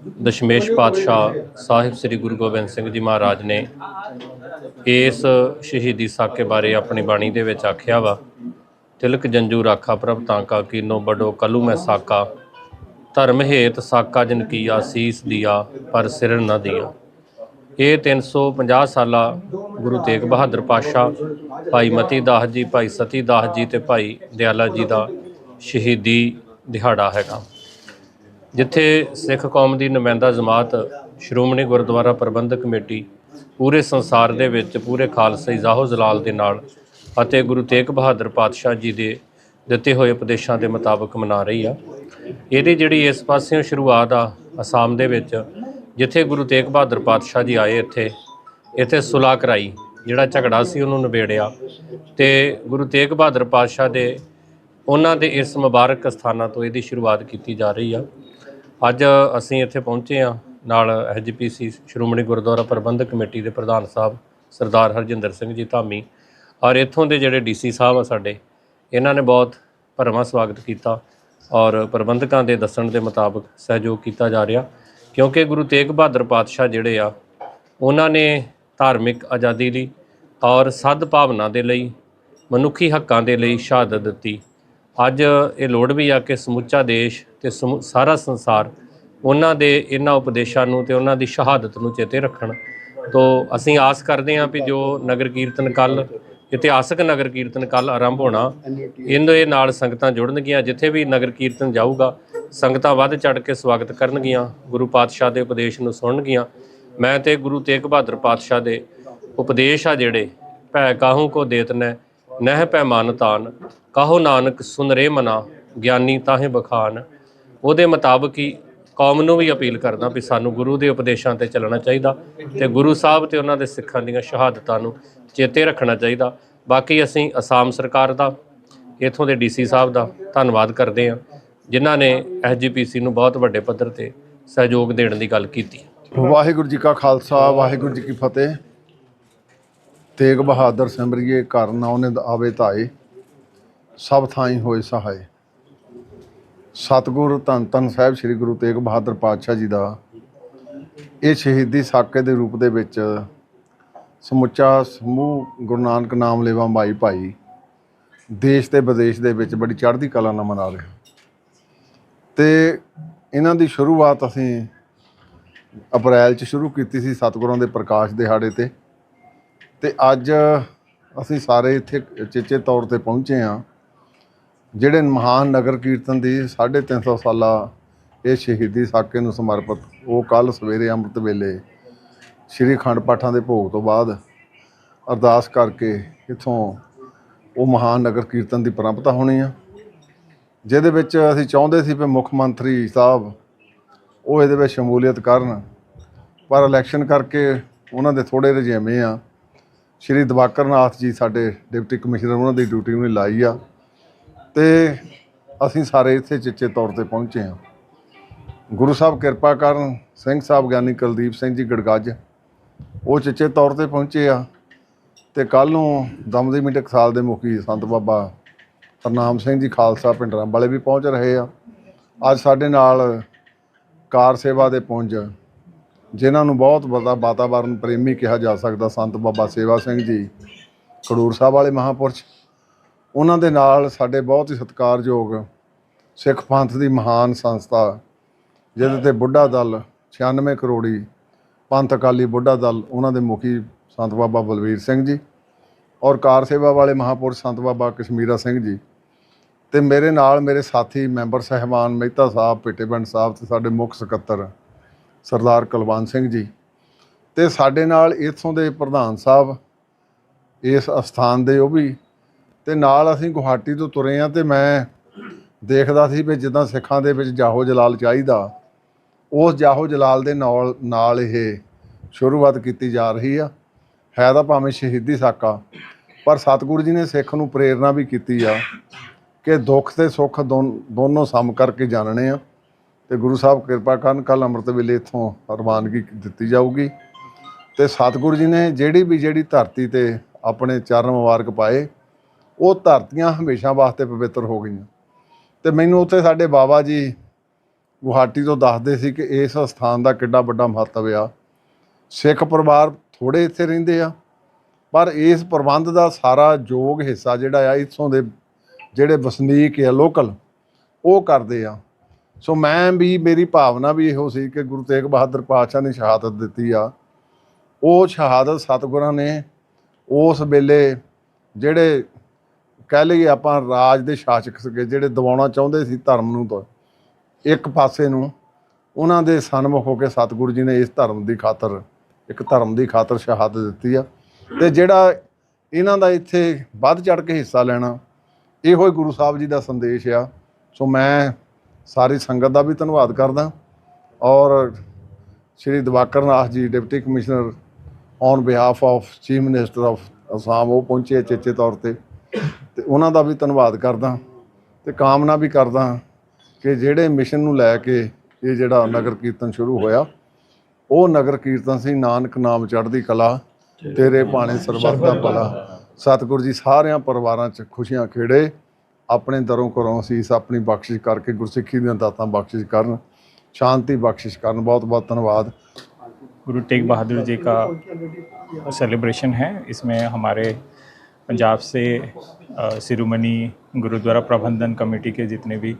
ਦਸ਼ਮੇਸ਼ ਪਾਤਸ਼ਾਹ ਸਾਹਿਬ ਸ੍ਰੀ ਗੁਰੂ ਗੋਬਿੰਦ ਸਿੰਘ ਜੀ ਮਹਾਰਾਜ ਨੇ ਇਸ ਸ਼ਹੀਦੀ ਸਾਕੇ ਬਾਰੇ ਆਪਣੀ ਬਾਣੀ ਦੇ ਵਿੱਚ ਆਖਿਆ ਵਾ, ਤਿਲਕ ਜੰਜੂ ਰਾਖਾ ਪ੍ਰਭ ਤਾਂਕਾ ਕੀਨੋ ਬਡੋ ਕਲੂ ਮੈਂ ਸਾਕਾ, ਧਰਮ ਹੇਤ ਸਾਕਾ ਜਨ ਕੀਆ ਸੀਸ ਦਿਆ, ਪਰ ਸਿਰ ਨਾ ਦਿਆ। ਇਹ 350 ਸਾਲਾ ਗੁਰੂ ਤੇਗ ਬਹਾਦਰ ਪਾਤਸ਼ਾਹ ਭਾਈ ਮਤੀ ਦਾਸ ਜੀ, ਭਾਈ ਸਤੀ ਦਾਸ ਜੀ ਤੇ ਭਾਈ ਦਿਆਲਾ ਜੀ ਦਾ ਸ਼ਹੀਦੀ ਦਿਹਾੜਾ ਹੈਗਾ। ਜਿੱਥੇ ਸਿੱਖ ਕੌਮ ਦੀ ਨੁਮਾਇੰਦਾ ਜਮਾਤ, ਸ਼੍ਰੋਮਣੀ ਗੁਰਦੁਆਰਾ ਪ੍ਰਬੰਧਕ ਕਮੇਟੀ, ਪੂਰੇ ਸੰਸਾਰ ਦੇ ਵਿੱਚ ਪੂਰੇ ਖਾਲਸਾਈ ਜ਼ਾਹੋ ਜਲਾਲ ਦੇ ਨਾਲ ਅਤੇ ਗੁਰੂ ਤੇਗ ਬਹਾਦਰ ਪਾਤਸ਼ਾਹ ਜੀ ਦੇ ਦਿੱਤੇ ਹੋਏ ਉਪਦੇਸ਼ਾਂ ਦੇ ਮੁਤਾਬਕ ਮਨਾ ਰਹੀ ਆ। ਇਹਦੀ ਜਿਹੜੀ ਇਸ ਪਾਸਿਓਂ ਸ਼ੁਰੂਆਤ ਆ, ਅਸਾਮ ਦੇ ਵਿੱਚ, ਜਿੱਥੇ ਗੁਰੂ ਤੇਗ ਬਹਾਦਰ ਪਾਤਸ਼ਾਹ ਜੀ ਆਏ ਇੱਥੇ ਇੱਥੇ ਸੁਲਾਹ ਕਰਾਈ, ਜਿਹੜਾ ਝਗੜਾ ਸੀ ਉਹਨੂੰ ਨਿਬੇੜਿਆ ਤੇ ਗੁਰੂ ਤੇਗ ਬਹਾਦਰ ਪਾਤਸ਼ਾਹ ਦੇ ਉਹਨਾਂ ਦੇ ਇਸ ਮੁਬਾਰਕ ਸਥਾਨਾਂ ਤੋਂ ਇਹਦੀ ਸ਼ੁਰੂਆਤ ਕੀਤੀ ਜਾ ਰਹੀ ਆ। ਅੱਜ ਅਸੀਂ ਇੱਥੇ ਪਹੁੰਚੇ ਆ ਨਾਲ ਐਸਜੀਪੀਸੀ ਸ਼੍ਰੋਮਣੀ ਗੁਰਦੁਆਰਾ ਪ੍ਰਬੰਧਕ ਕਮੇਟੀ ਦੇ ਪ੍ਰਧਾਨ ਸਾਹਿਬ ਸਰਦਾਰ ਹਰਜਿੰਦਰ ਸਿੰਘ ਜੀ ਧਾਮੀ ਔਰ ਇੱਥੋਂ ਦੇ ਜਿਹੜੇ ਡੀਸੀ ਸਾਹਿਬ ਆ ਸਾਡੇ, ਇਹਨਾਂ ਨੇ ਬਹੁਤ ਭਰਵਾਂ ਸਵਾਗਤ ਕੀਤਾ ਔਰ ਪ੍ਰਬੰਧਕਾਂ ਦੇ ਦੱਸਣ ਦੇ ਮੁਤਾਬਕ ਸਹਿਯੋਗ ਕੀਤਾ ਜਾ ਰਿਹਾ ਕਿਉਂਕਿ ਗੁਰੂ ਤੇਗ ਬਹਾਦਰ ਪਾਤਸ਼ਾਹ ਜਿਹੜੇ ਆ, ਉਹਨਾਂ ਨੇ ਧਾਰਮਿਕ ਆਜ਼ਾਦੀ ਲਈ ਔਰ ਸਦ ਭਾਵਨਾ ਦੇ ਲਈ, ਮਨੁੱਖੀ ਹੱਕਾਂ ਦੇ ਲਈ ਸ਼ਹਾਦਤ ਦਿੱਤੀ। ਅੱਜ ਇਹ ਲੋੜ ਵੀ ਆ ਕਿ ਸਮੁੱਚਾ ਦੇਸ਼ ਤੇ ਸਮੁ- ਸਾਰਾ ਸੰਸਾਰ ਉਹਨਾਂ ਦੇ ਇਹਨਾਂ ਉਪਦੇਸ਼ਾਂ ਨੂੰ ਤੇ ਉਹਨਾਂ ਦੀ ਸ਼ਹਾਦਤ ਨੂੰ ਚੇਤੇ ਰੱਖਣ। ਤੋਂ ਅਸੀਂ ਆਸ ਕਰਦੇ ਹਾਂ ਵੀ ਜੋ ਨਗਰ ਕੀਰਤਨ ਕੱਲ ਇਤਿਹਾਸਕ ਨਗਰ ਕੀਰਤਨ ਕੱਲ ਆਰੰਭ ਹੋਣਾ, ਇਹਦੇ ਨਾਲ ਸੰਗਤਾਂ ਜੁੜਨਗੀਆਂ, ਜਿੱਥੇ ਵੀ ਨਗਰ ਕੀਰਤਨ ਜਾਊਗਾ, ਸੰਗਤਾਂ ਵੱਧ ਚੜ ਕੇ ਸਵਾਗਤ ਕਰਨਗੀਆਂ, ਗੁਰੂ ਪਾਤਸ਼ਾਹ ਦੇ ਉਪਦੇਸ਼ ਨੂੰ ਸੁਣਨਗੀਆਂ। ਮੈਂ ਤੇ ਗੁਰੂ ਤੇਗ ਬਹਾਦਰ ਪਾਤਸ਼ਾਹ ਦੇ ਉਪਦੇਸ਼ ਆ ਜਿਹੜੇ, ਭੈ ਕਾਹੂ ਕੋ ਦੇਤ ਨੈ ਨਹਿ ਪੈਮਾਨ ਤਾਨ, ਕਾਹੋ ਨਾਨਕ ਸੁਨਰੇ ਮਨਾ, ਗਿਆਨੀ ਤਾਹੇ ਬਖਾਨ ਉਹਦੇ ਮੁਤਾਬਕ ਹੀ ਕੌਮ ਨੂੰ ਵੀ ਅਪੀਲ ਕਰਦਾ ਵੀ ਸਾਨੂੰ ਗੁਰੂ ਦੇ ਉਪਦੇਸ਼ਾਂ ਤੇ ਚੱਲਣਾ ਚਾਹੀਦਾ ਤੇ ਗੁਰੂ ਸਾਹਿਬ ਤੇ ਉਹਨਾਂ ਦੇ ਸਿੱਖਾਂ ਦੀਆਂ ਸ਼ਹਾਦਤਾਂ ਨੂੰ ਚੇਤੇ ਰੱਖਣਾ ਚਾਹੀਦਾ। ਬਾਕੀ ਅਸੀਂ ਅਸਾਮ ਸਰਕਾਰ ਦਾ, ਇਥੋਂ ਦੇ ਡੀਸੀ ਸਾਹਿਬ ਦਾ ਧੰਨਵਾਦ ਕਰਦੇ ਹਾਂ, ਜਿਨ੍ਹਾਂ ਨੇ ਐਸਜੀਪੀਸੀ ਨੂੰ ਬਹੁਤ ਵੱਡੇ ਪੱਧਰ ਤੇ ਸਹਿਯੋਗ ਦੇਣ ਦੀ ਗੱਲ ਕੀਤੀ। ਵਾਹਿਗੁਰੂ ਜੀ ਕਾ ਖਾਲਸਾ, ਵਾਹਿਗੁਰੂ ਜੀ ਕੀ ਫਤਿਹ। ਤੇਗ ਬਹਾਦਰ ਸਿਮਰਿਏ ਘਰ ਉਹਨੇ ਆਵੇ ਧਾਏ ਸਭ ਥਾਈ ਹੋਏ ਸਹਾਏ। ਸਤਿਗੁਰ ਧੰਨ ਧੰਨ ਸਾਹਿਬ ਸ੍ਰੀ ਗੁਰੂ ਤੇਗ ਬਹਾਦਰ ਪਾਤਸ਼ਾਹ ਜੀ ਦਾ ਇਹ ਸ਼ਹੀਦੀ ਸਾਕੇ ਦੇ ਰੂਪ ਦੇ ਵਿੱਚ ਸਮੁੱਚਾ ਸਮੂਹ ਗੁਰੂ ਨਾਨਕ ਨਾਮ ਲੇਵਾ ਮਾਈ ਭਾਈ ਦੇਸ਼ ਤੇ ਵਿਦੇਸ਼ ਦੇ ਵਿੱਚ ਬੜੀ ਚੜ੍ਹਦੀ ਕਲਾ ਨਾਲ ਮਨਾ ਰਿਹਾ। ਤੇ ਇਹਨਾਂ ਦੀ ਸ਼ੁਰੂਆਤ ਅਸੀਂ ਅਪ੍ਰੈਲ 'ਚ ਸ਼ੁਰੂ ਕੀਤੀ ਸੀ ਸਤਿਗੁਰਾਂ ਦੇ ਪ੍ਰਕਾਸ਼ ਦਿਹਾੜੇ ਤੇ। ਤੇ ਅੱਜ ਅਸੀਂ ਸਾਰੇ ਇੱਥੇ ਚੇਚੇ ਤੌਰ ਤੇ ਪਹੁੰਚੇ ਹਾਂ। ਜਿਹੜੇ ਮਹਾਨ ਨਗਰ ਕੀਰਤਨ ਦੀ 350 ਸਾਲਾ ਇਹ ਸ਼ਹੀਦੀ ਸਾਕੇ ਨੂੰ ਸਮਰਪਿਤ, ਉਹ ਕੱਲ ਸਵੇਰੇ ਅੰਮ੍ਰਿਤ ਵੇਲੇ ਸ਼੍ਰੀ ਖੰਡ ਪਾਠਾਂ ਦੇ ਭੋਗ ਤੋਂ ਬਾਅਦ ਅਰਦਾਸ ਕਰਕੇ ਇਥੋਂ ਉਹ ਮਹਾਨ ਨਗਰ ਕੀਰਤਨ ਦੀ ਪਰੰਪਰਾ ਹੋਣੀ ਆ। ਜਿਹਦੇ ਵਿੱਚ ਅਸੀਂ ਚਾਹੁੰਦੇ ਸੀ ਵੀ ਮੁੱਖ ਮੰਤਰੀ ਸਾਹਿਬ ਉਹ ਇਹਦੇ ਵਿੱਚ ਸ਼ਮੂਲੀਅਤ ਕਰਨ, ਪਰ ਇਲੈਕਸ਼ਨ ਕਰਕੇ ਉਹਨਾਂ ਦੇ ਥੋੜੇ ਰੁਝੇਵੇਂ ਆ। ਸ਼੍ਰੀ ਦਵਾਕਰ ਨਾਥ ਜੀ ਸਾਡੇ ਡਿਪਟੀ ਕਮਿਸ਼ਨਰ, ਉਹਨਾਂ ਦੀ ਡਿਊਟੀ ਉਹਨੇ ਲਾਈ ਆ। ਤੇ ਅਸੀਂ ਸਾਰੇ ਇੱਥੇ ਚਿੱਚੇ ਤੌਰ ਤੇ ਪਹੁੰਚੇ ਹਾਂ। ਗੁਰੂ ਸਾਹਿਬ ਕਿਰਪਾ ਕਰਨ, ਸਿੰਘ ਸਾਹਿਬ ਗਿਆਨੀ ਕੁਲਦੀਪ ਸਿੰਘ ਜੀ ਗੜਗੱਜ, ਉਹ ਚਿੱਚੇ ਤੌਰ ਤੇ ਪਹੁੰਚੇ ਆ ਤੇ ਕੱਲ ਨੂੰ ਦਮਦਮੀ ਟਕਸਾਲ ਦੇ ਮੁਖੀ ਸੰਤ ਬਾਬਾ ਹਰਨਾਮ ਸਿੰਘ ਜੀ ਖਾਲਸਾ ਪਿੰਡਰਾਂ ਵਾਲੇ ਵੀ ਪਹੁੰਚ ਰਹੇ ਆ। ਅੱਜ ਸਾਡੇ ਨਾਲ ਕਾਰ ਸੇਵਾ ਦੇ ਪੁੰਜ, ਜਿਨ੍ਹਾਂ ਨੂੰ ਬਹੁਤ ਵੱਡਾ ਵਾਤਾਵਰਨ ਪ੍ਰੇਮੀ ਕਿਹਾ ਜਾ ਸਕਦਾ, ਸੰਤ ਬਾਬਾ ਸੇਵਾ ਸਿੰਘ ਜੀ, ਖਡੂਰ ਸਾਹਿਬ ਵਾਲੇ ਮਹਾਪੁਰਸ਼ ਉਹਨਾਂ ਦੇ ਨਾਲ ਸਾਡੇ ਬਹੁਤ ਹੀ ਸਤਿਕਾਰਯੋਗ ਸਿੱਖ ਪੰਥ ਦੀ ਮਹਾਨ ਸੰਸਥਾ, ਜਿਹਦੇ ਤੇ ਬੁੱਢਾ ਦਲ 96 ਕਰੋੜੀ ਪੰਥ ਅਕਾਲੀ ਬੁੱਢਾ ਦਲ, ਉਹਨਾਂ ਦੇ ਮੁਖੀ ਸੰਤ ਬਾਬਾ ਬਲਵੀਰ ਸਿੰਘ ਜੀ ਔਰ ਕਾਰ ਸੇਵਾ ਵਾਲੇ ਮਹਾਪੁਰਸ਼ ਸੰਤ ਬਾਬਾ ਕਸ਼ਮੀਰਾ ਸਿੰਘ ਜੀ ਤੇ ਮੇਰੇ ਨਾਲ ਮੇਰੇ ਸਾਥੀ, ਮੈਂਬਰ ਸਹਿਬਾਨ ਮਹਿਤਾ ਸਾਹਿਬ ਪਿੰਡ ਸਾਹਿਬ ਤੇ ਸਾਡੇ ਮੁੱਖ ਸਕੱਤਰ ਸਰਦਾਰ ਕੁਲਵੰਤ ਸਿੰਘ ਜੀ ਤੇ ਸਾਡੇ ਨਾਲ ਇਥੋਂ ਦੇ ਪ੍ਰਧਾਨ ਸਾਹਿਬ, ਇਸ ਅਸਥਾਨ ਦੇ ਉਹ ਵੀ ਤੇ ਨਾਲ ਅਸੀਂ ਗੁਹਾਟੀ ਤੋਂ ਤੁਰੇ ਆ ਤੇ ਮੈਂ ਦੇਖਦਾ ਸੀ ਵੀ ਜਿੱਦਾਂ ਸਿੱਖਾਂ ਦੇ ਵਿੱਚ ਜਾਹੋ ਜਲਾਲ ਚਾਹੀਦਾ, ਉਸ ਜਾਹੋ ਜਲਾਲ ਦੇ ਨਾਲ ਨਾਲ ਇਹ ਸ਼ੁਰੂਆਤ ਕੀਤੀ ਜਾ ਰਹੀ ਆ। ਹੈ ਤਾਂ ਭਾਵੇਂ ਸ਼ਹੀਦੀ ਸਾਕਾ, ਪਰ ਸਤਿਗੁਰੂ ਜੀ ਨੇ ਸਿੱਖ ਨੂੰ ਪ੍ਰੇਰਣਾ ਵੀ ਕੀਤੀ ਆ ਕਿ ਦੁੱਖ ਤੇ ਸੁੱਖ ਦੋਨ- ਦੋਨੋਂ ਸਮ ਕਰਕੇ ਜਾਣਨੇ ਆ। ਤੇ ਗੁਰੂ ਸਾਹਿਬ ਕਿਰਪਾ ਕਰਨ ਕੱਲ ਅੰਮ੍ਰਿਤ ਵੇਲੇ ਇਥੋਂ ਰਵਾਨਗੀ ਦਿੱਤੀ ਜਾਊਗੀ। ਤੇ ਸਤਿਗੁਰੂ ਜੀ ਨੇ ਜਿਹੜੀ ਵੀ ਜਿਹੜੀ ਧਰਤੀ ਤੇ ਆਪਣੇ ਚਰਨ ਮੁਬਾਰਕ ਪਾਏ ਉਹ ਧਰਤੀਆਂ ਹਮੇਸ਼ਾ ਵਾਸਤੇ ਪਵਿੱਤਰ ਹੋ ਗਈਆਂ। ਤੇ ਮੈਨੂੰ ਉੱਥੇ ਸਾਡੇ ਬਾਬਾ ਜੀ ਗੁਹਾਟੀ ਤੋਂ ਦੱਸਦੇ ਸੀ ਕਿ ਇਸ ਸਥਾਨ ਦਾ ਕਿੱਡਾ ਵੱਡਾ ਮਹੱਤਵ ਆ। ਸਿੱਖ ਪਰਿਵਾਰ ਥੋੜੇ ਇੱਥੇ ਰਹਿੰਦੇ ਆ, ਪਰ ਇਸ ਪ੍ਰਬੰਧ ਦਾ ਸਾਰਾ ਯੋਗ ਹਿੱਸਾ ਜਿਹੜਾ ਆ, ਇੱਥੋਂ ਦੇ ਜਿਹੜੇ ਵਸਨੀਕ ਆ, ਲੋਕਲ, ਉਹ ਕਰਦੇ ਆ। ਸੋ ਮੈਂ ਵੀ, ਮੇਰੀ ਭਾਵਨਾ ਵੀ ਇਹੋ ਸੀ ਕਿ ਗੁਰੂ ਤੇਗ ਬਹਾਦਰ ਪਾਤਸ਼ਾਹ ਨੇ ਸ਼ਹਾਦਤ ਦਿੱਤੀ ਆ। ਉਹ ਸ਼ਹਾਦਤ ਸਤਿਗੁਰਾਂ ਨੇ ਉਸ ਵੇਲੇ ਜਿਹੜੇ ਕਹਿ ਲਈਏ ਆਪਾਂ ਰਾਜ ਦੇ ਸ਼ਾਸਕ ਸੀਗੇ, ਜਿਹੜੇ ਦਬਾਉਣਾ ਚਾਹੁੰਦੇ ਸੀ ਧਰਮ ਨੂੰ ਤਾਂ। ਇੱਕ ਪਾਸੇ ਨੂੰ ਉਹਨਾਂ ਦੇ ਸਨਮੁਖ ਹੋ ਕੇ ਸਤਿਗੁਰੂ ਜੀ ਨੇ ਇਸ ਧਰਮ ਦੀ ਖਾਤਰ, ਇੱਕ ਧਰਮ ਦੀ ਖਾਤਰ ਸ਼ਹਾਦਤ ਦਿੱਤੀ ਆ। ਤੇ ਜਿਹੜਾ ਇਹਨਾਂ ਦਾ ਇੱਥੇ ਵੱਧ ਚੜ ਕੇ ਹਿੱਸਾ ਲੈਣਾ, ਇਹੋ ਹੀ ਗੁਰੂ ਸਾਹਿਬ ਜੀ ਦਾ ਸੰਦੇਸ਼ ਆ। ਸੋ ਮੈਂ ਸਾਰੀ ਸੰਗਤ ਦਾ ਵੀ ਧੰਨਵਾਦ ਕਰਦਾ। ਔਰ Shri Diwakar Nath ji, deputy commissioner, on behalf of chief minister of Assam, ਉਹ ਪਹੁੰਚੇ ਚੇਚੇ ਤੌਰ ਤੇ। ਤੇ ਉਹਨਾਂ ਦਾ ਵੀ ਧੰਨਵਾਦ ਕਰਦਾ ਤੇ ਕਾਮਨਾ ਵੀ ਕਰਦਾ ਕਿ ਜਿਹੜੇ ਮਿਸ਼ਨ ਨੂੰ ਲੈ ਕੇ ਇਹ ਜਿਹੜਾ ਨਗਰ ਕੀਰਤਨ ਸ਼ੁਰੂ ਹੋਇਆ ਉਹ ਨਗਰ ਕੀਰਤਨ ਸੀ ਨਾਨਕ ਨਾਮ ਚੜ੍ਹਦੀ ਕਲਾ ਤੇਰੇ ਭਾਣੇ ਸਰਬੱਤ ਦਾ ਭਲਾ ਸਤਿਗੁਰੂ ਜੀ ਸਾਰਿਆਂ ਪਰਿਵਾਰਾਂ 'ਚ ਖੁਸ਼ੀਆਂ ਖੇੜੇ ਆਪਣੇ ਦਰੋਂ ਘਰੋਂ ਸੀਸ ਆਪਣੀ ਬਖਸ਼ਿਸ਼ ਕਰਕੇ ਗੁਰਸਿੱਖੀ ਦੀਆਂ ਦਾਤਾਂ ਬਖਸ਼ਿਸ਼ ਕਰਨ ਸ਼ਾਂਤੀ ਬਖਸ਼ਿਸ਼ ਕਰਨ ਬਹੁਤ ਬਹੁਤ ਧੰਨਵਾਦ गुरु तेग बहादुर जी का सेलिब्रेशन है इसमें हमारे पंजाब से शिरोमणि गुरुद्वारा प्रबंधन कमेटी के जितने भी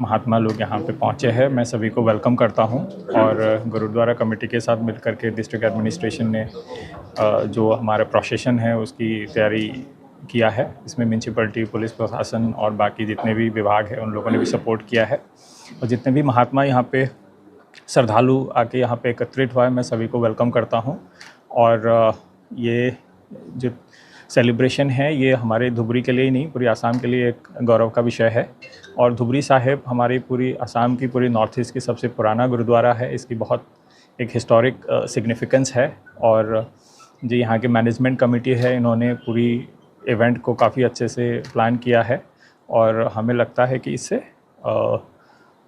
महात्मा लोग यहाँ पे पहुँचे हैं, मैं सभी को वेलकम करता हूँ। और गुरुद्वारा कमेटी के साथ मिलकर के डिस्ट्रिक्ट एडमिनिस्ट्रेशन ने जो हमारा प्रोसेशन है, उसकी तैयारी किया है। इसमें म्यूनसिपलिटी पुलिस प्रशासन और बाकी जितने भी विभाग हैं, उन लोगों ने भी सपोर्ट किया है। और जितने भी महात्मा यहाँ पे श्रद्धालु आके यहाँ पे एकत्रित हुआ है, मैं सभी को वेलकम करता हूँ। और ये जो सेलिब्रेशन है, ये हमारे धुबरी के लिए ही नहीं, पूरी आसाम के लिए एक गौरव का विषय है। और धुबरी साहिब हमारी पूरी आसाम की, पूरी नॉर्थ ईस्ट की सबसे पुराना गुरुद्वारा है, इसकी बहुत एक हिस्टोरिक सिग्निफिकेंस है। और जो, यहाँ के मैनेजमेंट कमेटी है, इन्होंने पूरी इवेंट को काफ़ी अच्छे से प्लान किया है। और हमें लगता है कि इससे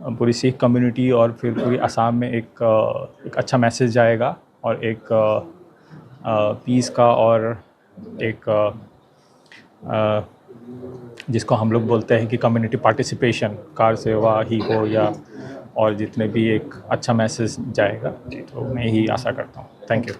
पूरी सिख कम्युनिटी और फिर पूरी असम में एक एक अच्छा मैसेज जाएगा और एक पीस का और एक आ, जिसको हम लोग बोलते हैं कि कम्युनिटी पार्टिसिपेशन कार सेवा ही हो या और जितने भी एक अच्छा मैसेज जाएगा तो मैं यही आशा करता हूँ। थैंक यू